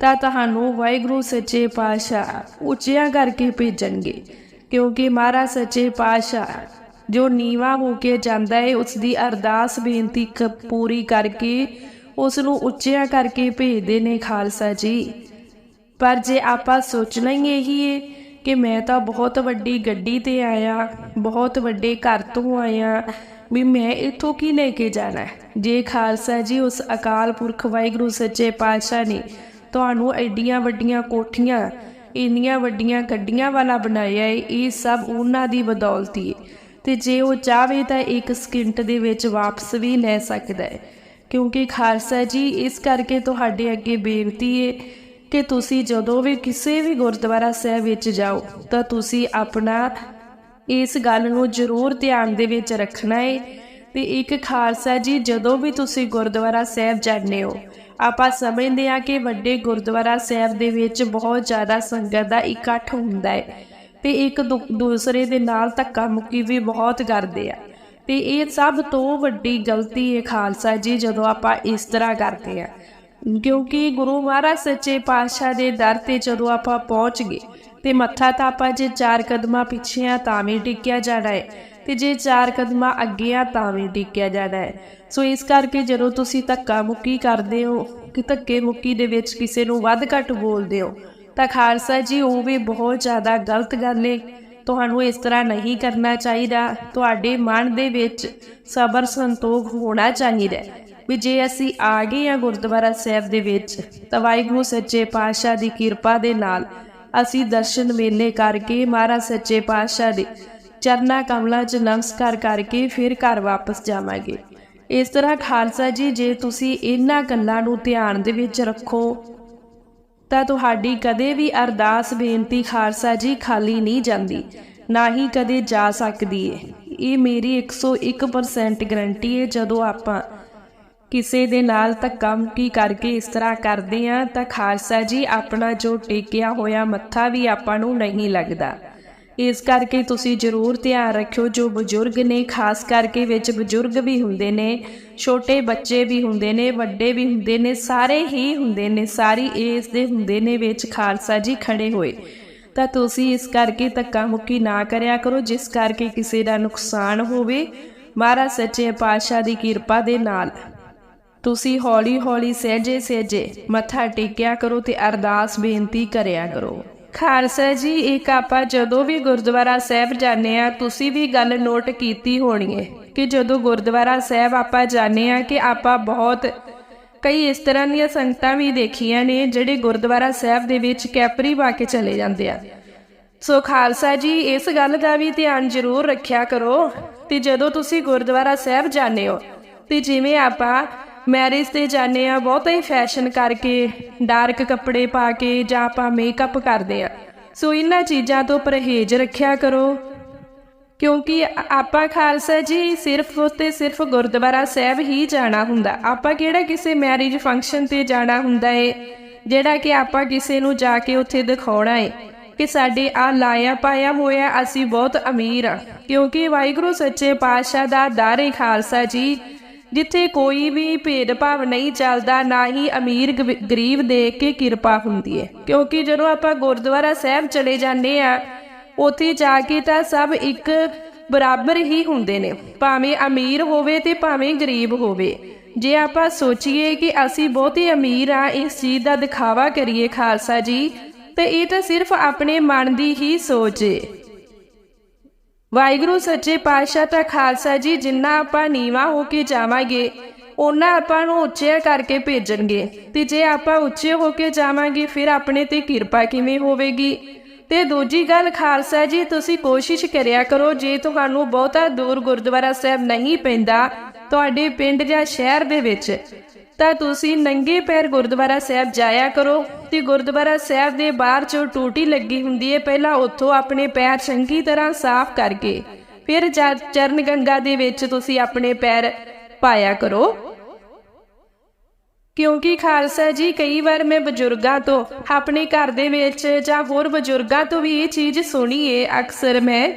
ਤਾਂ ਤੁਹਾਨੂੰ ਵਾਹਿਗੁਰੂ ਸੱਚੇ ਪਾਤਸ਼ਾਹ ਉੱਚਿਆਂ ਕਰਕੇ ਭੇਜਣਗੇ। ਕਿਉਂਕਿ ਮਹਾਰਾਜ ਸੱਚੇ ਪਾਤਸ਼ਾਹ ਜੋ ਨੀਵਾ ਹੋ ਕੇ ਜਾਂਦਾ ਹੈ, ਉਸ ਦੀ ਅਰਦਾਸ ਬੇਨਤੀ ਕ- ਪੂਰੀ ਕਰਕੇ ਉਸ ਨੂੰ ਉੱਚਿਆਂ ਕਰਕੇ ਭੇਜਦੇ ਨੇ ਖਾਲਸਾ ਜੀ। ਪਰ ਜੇ ਆਪਾਂ ਸੋਚਣਾ ਹੀ ਇਹੀ ਹੈ ਕਿ ਮੈਂ ਤਾਂ ਬਹੁਤ ਵੱਡੀ ਗੱਡੀ ਤੇ ਆਇਆ, ਬਹੁਤ ਵੱਡੇ ਘਰ ਤੋਂ ਆਇਆ, ਵੀ ਮੈਂ ਇੱਥੋਂ ਕੀ ਲੈ ਕੇ ਜਾਣਾ? ਜੇ ਖਾਲਸਾ ਜੀ ਉਸ ਅਕਾਲ ਪੁਰਖ ਵਾਹਿਗੁਰੂ ਸੱਚੇ ਪਾਤਸ਼ਾਹ ਨੇ ਤੁਹਾਨੂੰ ਐਡੀਆਂ ਵੱਡੀਆਂ ਕੋਠੀਆਂ, ਇੰਨੀਆਂ ਵੱਡੀਆਂ ਗੱਡੀਆਂ ਵਾਲਾ ਬਣਾਇਆ ਹੈ ਇਹ ਸਭ ਉਹਨਾਂ ਦੀ ਬਦੌਲਤੀ ਏ। ਤੇ ਜੇ ਉਹ ਚਾਹਵੇ ਤਾਂ ਇੱਕ ਸਕਿੰਟ ਦੇ ਵਿੱਚ ਵਾਪਸ ਵੀ ਲੈ ਸਕਦਾ ਹੈ ਕਿਉਂਕਿ ਖਾਲਸਾ ਜੀ, ਇਸ ਕਰਕੇ ਤੁਹਾਡੇ ਅੱਗੇ ਬੇਨਤੀ ਹੈ ਕਿ ਤੁਸੀਂ ਜਦੋਂ ਵੀ ਕਿਸੇ ਵੀ ਗੁਰਦੁਆਰਾ ਸਾਹਿਬ ਵਿੱਚ ਜਾਓ, ਤਾਂ ਤੁਸੀਂ ਆਪਣਾ ਇਸ ਗੱਲ ਨੂੰ ਜ਼ਰੂਰ ਧਿਆਨ ਦੇ ਵਿੱਚ ਰੱਖਣਾ ਹੈ ਤੇ ਇੱਕ ਖਾਲਸਾ ਜੀ, ਜਦੋਂ ਵੀ ਤੁਸੀਂ ਗੁਰਦੁਆਰਾ ਸਾਹਿਬ ਜਾਂਦੇ ਹੋ, ਆਪਾਂ ਸਮਝਦੇ ਹਾਂ ਕਿ ਵੱਡੇ ਗੁਰਦੁਆਰਾ ਸਾਹਿਬ ਦੇ ਵਿੱਚ ਬਹੁਤ ਜ਼ਿਆਦਾ ਸੰਗਤ ਦਾ ਇਕੱਠ ਹੁੰਦਾ ਹੈ ਤੇ ਇੱਕ ਦੂ- ਦੂਸਰੇ ਦੇ ਨਾਲ ਧੱਕਾ ਮੁੱਕੀ ਵੀ ਬਹੁਤ ਕਰਦੇ ਆ। ਤੇ ਇਹ ਸਭ ਤੋਂ ਵੱਡੀ ਗਲਤੀ ਹੈ ਖਾਲਸਾ ਜੀ, ਜਦੋਂ ਆਪਾਂ ਇਸ ਤਰ੍ਹਾਂ ਕਰਦੇ ਆ ਕਿਉਂਕਿ ਗੁਰੂ ਮਹਾਰਾਜ ਸੱਚੇ ਪਾਤਸ਼ਾਹ ਦੇ ਦਰ ਤੇ ਜਦੋਂ ਆਪਾਂ ਪਹੁੰਚ ਗਏ, ਤੇ ਮੱਥਾ ਤਾਂ ਆਪਾਂ ਜੇ ਚਾਰ ਕਦਮਾਂ ਪਿੱਛੇ ਆ ਤਾਂ ਵੀ ਟਿਕਿਆ ਜਾਣਾ ਹੈ, ਤੇ ਜੇ ਚਾਰ ਕਦਮਾਂ ਅੱਗੇ ਆ ਤਾਂ ਵੀ ਟਿਕਿਆ ਜਾਣਾ ਹੈ। ਸੋ ਇਸ ਕਰਕੇ ਜਦੋਂ ਤੁਸੀਂ ਧੱਕਾ ਮੁੱਕੀ ਕਰਦੇ ਹੋ, ਕਿ ਧੱਕੇ ਮੁੱਕੀ ਦੇ ਵਿੱਚ ਕਿਸੇ ਨੂੰ ਵੱਧ ਘੱਟ ਬੋਲਦੇ ਹੋ, ਤਾਂ ਖਾਲਸਾ ਜੀ, ਉਹ ਵੀ ਬਹੁਤ ਜ਼ਿਆਦਾ ਗਲਤ ਗੱਲ ਹੈ। ਤੁਹਾਨੂੰ ਇਸ ਤਰ੍ਹਾਂ ਨਹੀਂ ਕਰਨਾ ਚਾਹੀਦਾ। ਤੁਹਾਡੇ ਮਨ ਦੇ ਵਿੱਚ ਸਬਰ ਸੰਤੋਖ ਹੋਣਾ ਚਾਹੀਦਾ ਵੀ ਜੇ ਅਸੀਂ ਆ ਗਏ ਆ ਗੁਰਦੁਆਰਾ ਸਾਹਿਬ ਦੇ ਵਿੱਚ, ਤਾਂ ਵਾਹਿਗੁਰੂ ਸੱਚੇ ਪਾਤਸ਼ਾਹ ਦੀ ਕਿਰਪਾ ਦੇ ਨਾਲ ਅਸੀਂ ਦਰਸ਼ਨ ਮੇਲੇ ਕਰਕੇ ਮਹਾਰਾਜ ਸੱਚੇ ਪਾਤਸ਼ਾਹ ਦੇ ਚਰਨਾ ਕਮਲਾਂ 'ਚ ਨਮਸਕਾਰ ਕਰਕੇ ਫਿਰ ਘਰ ਵਾਪਸ ਜਾਵਾਂਗੇ। ਇਸ ਤਰ੍ਹਾਂ ਖਾਲਸਾ ਜੀ, ਜੇ ਤੁਸੀਂ ਇਹਨਾਂ ਗੱਲਾਂ ਨੂੰ ਧਿਆਨ ਦੇ ਵਿੱਚ ਰੱਖੋ ਤਾਂ ਤੁਹਾਡੀ ਕਦੇ ਵੀ ਅਰਦਾਸ ਬੇਨਤੀ ਖਾਲਸਾ ਜੀ ਖਾਲੀ ਨਹੀਂ ਜਾਂਦੀ, ਨਾ ਹੀ ਕਦੇ ਜਾ ਸਕਦੀ ਹੈ ਇਹ ਮੇਰੀ 101% ਗਰੰਟੀ ਹੈ ਜਦੋਂ ਆਪਾਂ ਕਿਸੇ ਦੇ ਨਾਲ ਧੱਕਾ ਮੁੱਕੀ ਕਰਕੇ ਇਸ ਤਰ੍ਹਾਂ ਕਰਦੇ ਆ, ਤਾਂ ਖਾਲਸਾ ਜੀ ਆਪਣਾ ਜੋ ਟੇਕਿਆ ਹੋਇਆ ਮੱਥਾ ਵੀ ਆਪਾਂ ਨੂੰ ਨਹੀਂ ਲੱਗਦਾ। ਇਸ ਕਰਕੇ ਤੁਸੀਂ ਜ਼ਰੂਰ ਧਿਆਨ ਰੱਖਿਓ, ਜੋ ਬਜ਼ੁਰਗ ਨੇ, ਖਾਸ ਕਰਕੇ ਵਿੱਚ ਬਜ਼ੁਰਗ ਵੀ ਹੁੰਦੇ ਨੇ, ਛੋਟੇ ਬੱਚੇ ਵੀ ਹੁੰਦੇ ਨੇ, ਵੱਡੇ ਵੀ ਹੁੰਦੇ ਨੇ, ਸਾਰੇ ਹੀ ਹੁੰਦੇ ਨੇ, ਸਾਰੀ ਏਜ ਦੇ ਹੁੰਦੇ ਨੇ ਵਿੱਚ ਖਾਲਸਾ ਜੀ ਖੜੇ ਹੋਏ। ਤਾਂ ਤੁਸੀਂ ਇਸ ਕਰਕੇ ਧੱਕਾ ਮੁੱਕੀ ਨਾ ਕਰਿਆ ਕਰੋ, ਜਿਸ ਕਰਕੇ ਕਿਸੇ ਦਾ ਨੁਕਸਾਨ ਹੋਵੇ। ਮਹਾਰਾਜ ਸੱਚੇ ਪਾਤਸ਼ਾਹ ਦੀ ਕਿਰਪਾ ਦੇ ਨਾਲ। ਤੁਸੀਂ ਹੌਲੀ ਹੌਲੀ ਸਹਿਜੇ ਸਹਿਜੇ ਮੱਥਾ ਟੇਕਿਆ ਕਰੋ ਤੇ ਅਰਦਾਸ ਬੇਨਤੀ ਕਰਿਆ ਕਰੋ। ਖਾਲਸਾ ਜੀ ਇੱਕ ਆਪਾਂ ਜਦੋਂ ਵੀ ਗੁਰਦੁਆਰਾ ਸਾਹਿਬ ਜਾਂਦੇ ਆ ਤੁਸੀਂ ਵੀ ਗੱਲ ਨੋਟ ਕੀਤੀ ਹੋਣੀ ਹੈ ਕਿ ਜਦੋਂ ਗੁਰਦੁਆਰਾ ਸਾਹਿਬ ਆਪਾਂ ਜਾਂਦੇ ਆ ਕਿ ਆਪਾਂ ਬਹੁਤ ਕਈ ਇਸ ਤਰ੍ਹਾਂ ਦੀਆਂ ਸੰਗਤਾਂ ਵੀ ਦੇਖੀਆਂ ਨੇ ਜਿਹੜੇ ਗੁਰਦੁਆਰਾ ਸਾਹਿਬ ਦੇ ਵਿੱਚ ਕੈਪਰੀ ਪਾ ਕੇ ਚਲੇ ਜਾਂਦੇ ਆ। ਸੋ ਖਾਲਸਾ ਜੀ, ਇਸ ਗੱਲ ਦਾ ਵੀ ਧਿਆਨ ਜ਼ਰੂਰ ਰੱਖਿਆ ਕਰੋ ਤੇ ਜਦੋਂ ਤੁਸੀਂ ਗੁਰਦੁਆਰਾ ਸਾਹਿਬ ਜਾਂਦੇ ਹੋ ਤੇ ਜਿਵੇਂ ਆਪਾਂ ਮੈਰਿਜ ਤੇ ਜਾਂਦੇ ਆ, ਬਹੁਤਾ ਹੀ ਫੈਸ਼ਨ ਕਰਕੇ ਡਾਰਕ ਕੱਪੜੇ ਪਾ ਕੇ ਜਾਂ ਆਪਾਂ ਮੇਕਅਪ ਕਰਦੇ ਆ। ਸੋ ਇਹਨਾਂ ਚੀਜ਼ਾਂ ਤੋਂ ਪਰਹੇਜ਼ ਰੱਖਿਆ ਕਰੋ, ਕਿਉਂਕਿ ਆਪਾਂ ਖਾਲਸਾ ਜੀ ਸਿਰਫ ਤੇ ਸਿਰਫ ਗੁਰਦੁਆਰਾ ਸਾਹਿਬ ਹੀ ਜਾਣਾ ਹੁੰਦਾ। ਆਪਾਂ ਕਿਹੜਾ ਕਿਸੇ ਮੈਰਿਜ ਫੰਕਸ਼ਨ ਤੇ ਜਾਣਾ ਹੁੰਦਾ ਏ, ਜਿਹੜਾ ਕਿ ਆਪਾਂ ਕਿਸੇ ਨੂੰ ਜਾ ਕੇ ਉੱਥੇ ਦਿਖਾਉਣਾ ਏ, ਕਿ ਸਾਡੇ ਆ ਲਾਇਆ ਪਾਇਆ ਹੋਇਆ ਅਸੀਂ ਬਹੁਤ ਅਮੀਰ ਆ। ਕਿਉਂਕਿ ਵਾਹਿਗੁਰੂ ਸੱਚੇ ਪਾਤਸ਼ਾਹ ਦਾ ਦਰ ਏ ਖਾਲਸਾ ਜੀ। ਜਿੱਥੇ ਕੋਈ ਵੀ ਭੇਦਭਾਵ ਨਹੀਂ ਚੱਲਦਾ, ਨਾ ਹੀ ਅਮੀਰ ਗਰੀਬ ਦੇਖ ਕੇ ਕਿਰਪਾ ਹੁੰਦੀ ਹੈ। ਕਿਉਂਕਿ ਜਦੋਂ ਆਪਾਂ ਗੁਰਦੁਆਰਾ ਸਾਹਿਬ ਚਲੇ ਜਾਂਦੇ ਆ ਉੱਥੇ ਜਾ ਕੇ ਤਾਂ ਸਭ ਇੱਕ ਬਰਾਬਰ ਹੀ ਹੁੰਦੇ ਨੇ। ਭਾਵੇਂ ਅਮੀਰ ਹੋਵੇ ਤੇ ਭਾਵੇਂ ਗਰੀਬ ਹੋਵੇ। ਜੇ ਆਪਾਂ ਸੋਚੀਏ ਕਿ ਅਸੀਂ ਬਹੁਤੇ ਅਮੀਰ ਆ ਇਸ ਚੀਜ਼ ਦਾ ਦਿਖਾਵਾ ਕਰੀਏ ਖਾਲਸਾ ਜੀ, ਤੇ ਇਹ ਤਾਂ ਸਿਰਫ ਆਪਣੇ ਮਨ ਦੀ ਹੀ ਸੋਚ ਏ। ਵਾਹਿਗੁਰੂ ਸੱਚੇ ਪਾਤਸ਼ਾਹ ਤਾਂ ਖਾਲਸਾ ਜੀ, ਜਿੰਨਾ ਆਪਾਂ ਨੀਵਾ ਹੋ ਕੇ ਜਾਵਾਂਗੇ ਉਹਨਾਂ ਆਪਾਂ ਨੂੰ ਉੱਚੇ ਕਰਕੇ ਭੇਜਣਗੇ। ਤੇ ਜੇ ਆਪਾਂ ਉੱਚੇ ਹੋ ਕੇ ਜਾਵਾਂਗੇ, ਫਿਰ ਆਪਣੇ ਤੇ ਕਿਰਪਾ ਕਿਵੇਂ ਹੋਵੇਗੀ? ਤੇ ਦੂਜੀ ਗੱਲ, ਖਾਲਸਾ ਜੀ, ਤੁਸੀਂ ਕੋਸ਼ਿਸ਼ ਕਰਿਆ ਕਰੋ, ਜੇ ਤੁਹਾਨੂੰ ਬਹੁਤਾ ਦੂਰ ਗੁਰਦੁਆਰਾ ਸਾਹਿਬ ਨਹੀਂ ਪੈਂਦਾ, ਤੁਹਾਡੇ ਪਿੰਡ ਜਾਂ ਸ਼ਹਿਰ ਦੇ ਵਿੱਚ ਤਾਂ ਤੁਸੀਂ ਨੰਗੇ ਪੈਰ ਗੁਰਦੁਆਰਾ ਸਾਹਿਬ ਜਾਇਆ ਕਰੋ ਤੇ ਗੁਰਦੁਆਰਾ ਸਾਹਿਬ ਦੇ ਬਾਹਰ ਜੋ ਟੂਟੀ ਲੱਗੀ ਹੁੰਦੀ ਹੈ ਪਹਿਲਾਂ ਉੱਥੋਂ ਆਪਣੇ ਪੈਰ ਚੰਗੀ ਤਰ੍ਹਾਂ ਸਾਫ਼ ਕਰਕੇ, ਫਿਰ ਚਰਨ ਗੰਗਾ ਦੇ ਵਿੱਚ ਤੁਸੀਂ ਆਪਣੇ ਪੈਰ ਪਾਇਆ ਕਰੋ। ਕਿਉਂਕਿ ਖਾਲਸਾ ਜੀ, ਕਈ ਵਾਰ ਮੈਂ ਬਜ਼ੁਰਗਾਂ ਤੋਂ, ਆਪਣੇ ਘਰ ਦੇ ਵਿੱਚ ਜਾਂ ਹੋਰ ਬਜ਼ੁਰਗਾਂ ਤੋਂ ਵੀ ਇਹ ਚੀਜ਼ ਸੁਣੀ ਏ ਅਕਸਰ ਮੈਂ,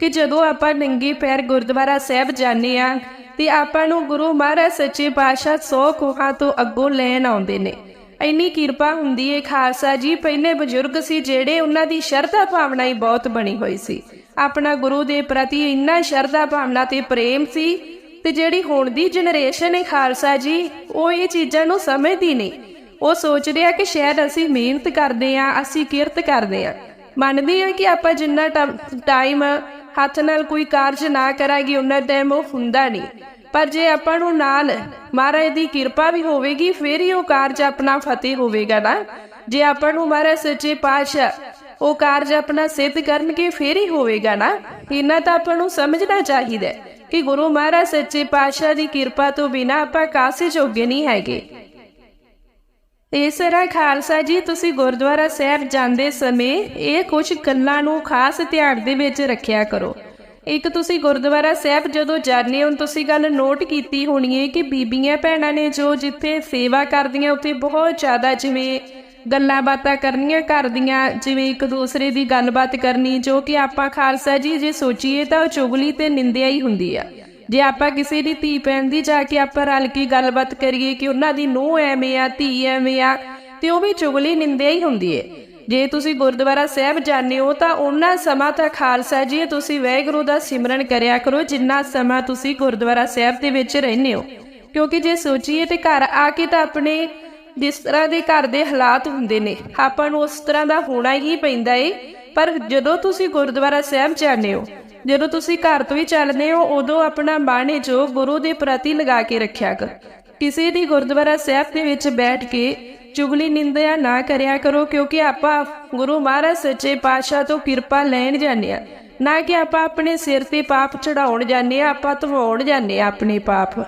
ਕਿ ਜਦੋਂ ਆਪਾਂ ਨੰਗੇ ਪੈਰ ਗੁਰਦੁਆਰਾ ਸਾਹਿਬ ਜਾਂਦੇ ਆ ਤੇ ਆਪਾਂ ਨੂੰ ਗੁਰੂ ਮਹਾਰਾਜ ਸੱਚੇ ਪਾਤਸ਼ਾਹ ਸੌ ਕੋਹਾਂ ਤੋਂ ਅੱਗੋਂ ਲੈਣ ਆਉਂਦੇ ਨੇ। ਇੰਨੀ ਕਿਰਪਾ ਹੁੰਦੀ ਏ ਖਾਲਸਾ ਜੀ ਪਹਿਲੇ ਬਜ਼ੁਰਗ ਸੀ ਜਿਹੜੇ ਉਹਨਾਂ ਦੀ ਸ਼ਰਧਾ ਭਾਵਨਾ ਹੀ ਬਹੁਤ ਬਣੀ ਹੋਈ ਸੀ। ਆਪਣਾ ਗੁਰੂ ਦੇ ਪ੍ਰਤੀ ਇੰਨਾ ਸ਼ਰਧਾ ਭਾਵਨਾ ਤੇ ਪ੍ਰੇਮ ਸੀ ਤੇ ਜਿਹੜੀ ਹੁਣ ਦੀ ਜਨਰੇਸ਼ਨ ਹੈ ਖਾਲਸਾ ਜੀ, ਉਹ ਇਹ ਚੀਜ਼ਾਂ ਨੂੰ ਸਮਝਦੀ ਨਹੀਂ। ਉਹ ਸੋਚਦੇ ਆ ਕਿ ਸ਼ਾਇਦ ਅਸੀਂ ਮਿਹਨਤ ਕਰਦੇ ਆ, ਅਸੀਂ ਕਿਰਤ ਕਰਦੇ ਆ। ਮੰਨਦੇ ਆ ਕਿ ਆਪਾਂ ਜਿੰਨਾ ਟਾਈਮ ਹੱਥ ਨਾਲ ਕੋਈ ਕਾਰਜ ਨਾ ਕਰਾਂਗੇ, ਉਹਨਾਂ ਟਾਈਮ ਉਹ ਹੁੰਦਾ ਨਹੀਂ। ਪਰ ਜੇ ਆਪਾਂ ਨੂੰ ਨਾਲ ਮਹਾਰਾਜ ਦੀ ਕਿਰਪਾ ਵੀ ਹੋਵੇਗੀ, ਫਿਰ ਹੀ ਉਹ ਕਾਰਜ ਆਪਣਾ ਫਤਿਹ ਹੋਵੇਗਾ ਨਾ। ਜੇ ਆਪਾਂ ਨੂੰ ਮਹਾਰਾਜ ਸੱਚੇ ਪਾਤਸ਼ਾਹ ਉਹ ਕਾਰਜ ਆਪਣਾ ਸਿੱਧ ਕਰਨਗੇ, ਫੇਰ ਹੀ ਹੋਵੇਗਾ ਨਾ। ਇਹਨਾਂ ਤਾਂ ਆਪਾਂ ਨੂੰ ਸਮਝਣਾ ਚਾਹੀਦਾ ਹੈ ਕਿ ਗੁਰੂ ਮਹਾਰਾਜ ਸੱਚੇ ਪਾਤਸ਼ਾਹ ਦੀ ਕਿਰਪਾ ਤੋਂ ਬਿਨਾ ਆਪਾਂ ਕਾਸੇ ਜੋਗੇ ਨਹੀਂ ਹੈਗੇ। ਇਸ ਤਰ੍ਹਾਂ ਖਾਲਸਾ ਜੀ, ਤੁਸੀਂ ਗੁਰਦੁਆਰਾ ਸਾਹਿਬ ਜਾਂਦੇ ਸਮੇਂ ਇਹ ਕੁਝ ਗੱਲਾਂ ਨੂੰ ਖਾਸ ਧਿਆਨ ਦੇ ਵਿੱਚ ਰੱਖਿਆ ਕਰੋ। ਇੱਕ ਤੁਸੀਂ ਗੁਰਦੁਆਰਾ ਸਾਹਿਬ ਜਦੋਂ ਜਾਂਦੇ ਹੋ, ਤੁਸੀਂ ਗੱਲ ਨੋਟ ਕੀਤੀ ਹੋਣੀ ਹੈ ਕਿ ਬੀਬੀਆਂ ਭੈਣਾਂ ਨੇ ਜੋ ਜਿੱਥੇ ਸੇਵਾ ਕਰਦੀਆਂ, ਉੱਥੇ ਬਹੁਤ ਜ਼ਿਆਦਾ ਜਿਵੇਂ ਗੱਲਾਂ ਬਾਤਾਂ ਕਰਨੀਆਂ ਕਰਦੀਆਂ, ਜਿਵੇਂ ਇੱਕ ਦੂਸਰੇ ਦੀ ਗੱਲਬਾਤ ਕਰਨੀ, ਜੋ ਕਿ ਆਪਾਂ ਖਾਲਸਾ ਜੀ ਜੇ ਸੋਚੀਏ ਤਾਂ ਉਹ ਚੁਗਲੀ ਤੇ ਨਿੰਦਿਆ ਹੀ ਹੁੰਦੀ ਆ। ਜੇ ਆਪਾਂ ਕਿਸੇ ਦੀ ਧੀ ਭੈਣ ਦੀ ਜਾ ਕੇ ਆਪਾਂ ਰਲ ਕੇ ਗੱਲਬਾਤ ਕਰੀਏ ਕਿ ਉਹਨਾਂ ਦੀ ਨੂੰਹ ਐਵੇਂ ਆ, ਧੀ ਐਵੇਂ ਆ, ਤੇ ਉਹ ਵੀ ਚੁਗਲੀ ਨਿੰਦਿਆ ਹੀ ਹੁੰਦੀ ਏ। ਜੇ ਤੁਸੀਂ ਗੁਰਦੁਆਰਾ ਸਾਹਿਬ ਜਾਂਦੇ ਹੋ ਤਾਂ ਉਹਨਾਂ ਸਮਾਂ ਤਾਂ ਖਾਲਸਾ ਜੀ, ਤੁਸੀਂ ਵਾਹਿਗੁਰੂ ਦਾ ਸਿਮਰਨ ਕਰਿਆ ਕਰੋ, ਜਿੰਨਾ ਸਮਾਂ ਤੁਸੀਂ ਗੁਰਦੁਆਰਾ ਸਾਹਿਬ ਦੇ ਵਿੱਚ ਰਹਿੰਦੇ ਹੋ। ਕਿਉਂਕਿ ਜੇ ਸੋਚੀਏ ਤੇ ਘਰ ਆ ਕੇ ਤਾਂ ਆਪਣੇ ਜਿਸ ਤਰ੍ਹਾਂ ਦੇ ਘਰ ਦੇ ਹਾਲਾਤ ਹੁੰਦੇ ਨੇ, ਆਪਾਂ ਨੂੰ ਉਸ ਤਰ੍ਹਾਂ ਦਾ ਹੋਣਾ ਹੀ ਪੈਂਦਾ ਏ। ਪਰ ਜਦੋਂ ਤੁਸੀਂ ਗੁਰਦੁਆਰਾ ਸਾਹਿਬ ਜਾਂਦੇ ਹੋ ਜਦੋਂ ਤੁਸੀਂ ਘਰ ਤੋਂ ਹੀ ਚੱਲਦੇ ਹੋ, ਉਦੋਂ ਆਪਣਾ ਬਾਣੇ ਜੋ ਗੁਰੂ ਦੇ ਪ੍ਰਤੀ ਲਗਾ ਕੇ ਰੱਖਿਆ ਕਰੋ ਕਿਸੇ ਦੀ ਗੁਰਦੁਆਰਾ ਸਾਹਿਬ ਦੇ ਵਿੱਚ ਬੈਠ ਕੇ ਚੁਗਲੀ ਨਿੰਦਿਆ ਨਾ ਕਰਿਆ ਕਰੋ, ਕਿਉਂਕਿ ਆਪਾਂ ਗੁਰੂ ਮਹਾਰਾਜ ਸੱਚੇ ਪਾਤਸ਼ਾਹ ਤੋਂ ਕਿਰਪਾ ਲੈਣ ਜਾਂਦੇ ਆ ਨਾ ਕਿ ਆਪਾਂ ਆਪਣੇ ਸਿਰ ਤੇ ਪਾਪ ਚੜਾਉਣ ਜਾਂਦੇ ਆ ਆਪਾਂ ਧਵਾਉਣ ਜਾਂਦੇ ਆ ਆਪਣੇ ਪਾਪ।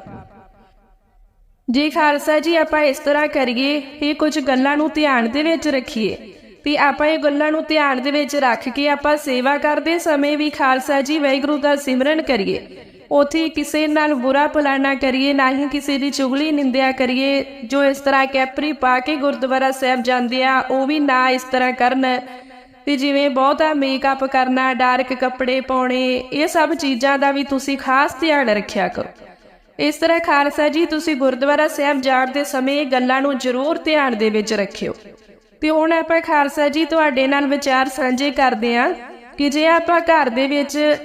ਜੇ ਖਾਲਸਾ ਜੀ, ਆਪਾਂ ਇਸ ਤਰ੍ਹਾਂ ਕਰੀਏ, ਇਹ ਕੁਝ ਗੱਲਾਂ ਨੂੰ ਧਿਆਨ ਦੇ ਵਿੱਚ ਰੱਖੀਏ। ਵੀ ਆਪਾਂ ਇਹ ਗੱਲਾਂ ਨੂੰ ਧਿਆਨ ਦੇ ਵਿੱਚ ਰੱਖ ਕੇ ਆਪਾਂ ਸੇਵਾ ਕਰਦੇ ਸਮੇਂ ਵੀ ਖਾਲਸਾ ਜੀ, ਵਾਹਿਗੁਰੂ ਦਾ ਸਿਮਰਨ ਕਰੀਏ। ਉਥੇ ਕਿਸੇ ਨਾਲ ਬੁਰਾ ਭਲਾ ਨਾ ਕਰੀਏ, ਨਾ ਹੀ ਕਿਸੇ ਦੀ ਚੁਗਲੀ ਨਿੰਦਿਆ ਕਰੀਏ। ਜੋ ਇਸ ਤਰ੍ਹਾਂ ਕੈਪਰੀ ਪਾ ਕੇ ਗੁਰਦੁਆਰਾ ਸਾਹਿਬ ਜਾਂਦੇ ਆ, ਉਹ ਵੀ ਨਾ ਇਸ ਤਰ੍ਹਾਂ ਕਰਨ। ਤੇ ਜਿਵੇਂ ਬਹੁਤਾ ਮੇਕਅਪ ਕਰਨਾ, ਡਾਰਕ ਕੱਪੜੇ ਪਾਉਣੇ, ਇਹ ਸਭ ਚੀਜ਼ਾਂ ਦਾ ਵੀ ਤੁਸੀਂ ਖਾਸ ਧਿਆਨ ਰੱਖਿਆ ਕਰੋ। ਇਸ ਤਰ੍ਹਾਂ ਖਾਲਸਾ ਜੀ, ਤੁਸੀਂ ਗੁਰਦੁਆਰਾ ਸਾਹਿਬ ਜਾਣ ਦੇ ਸਮੇਂ ਇਹ ਗੱਲਾਂ ਨੂੰ ਜ਼ਰੂਰ ਧਿਆਨ ਦੇ ਵਿੱਚ ਰੱਖਿਓ। ਤੇ ਹੁਣ ਆਪਾਂ ਖਾਲਸਾ ਜੀ ਤੁਹਾਡੇ ਨਾਲ ਵਿਚਾਰ ਸਾਂਝੇ ਕਰਦੇ ਹਾਂ ਕਿ ਜੇ ਆਪਾਂ ਘਰ ਦੇ ਵਿੱਚ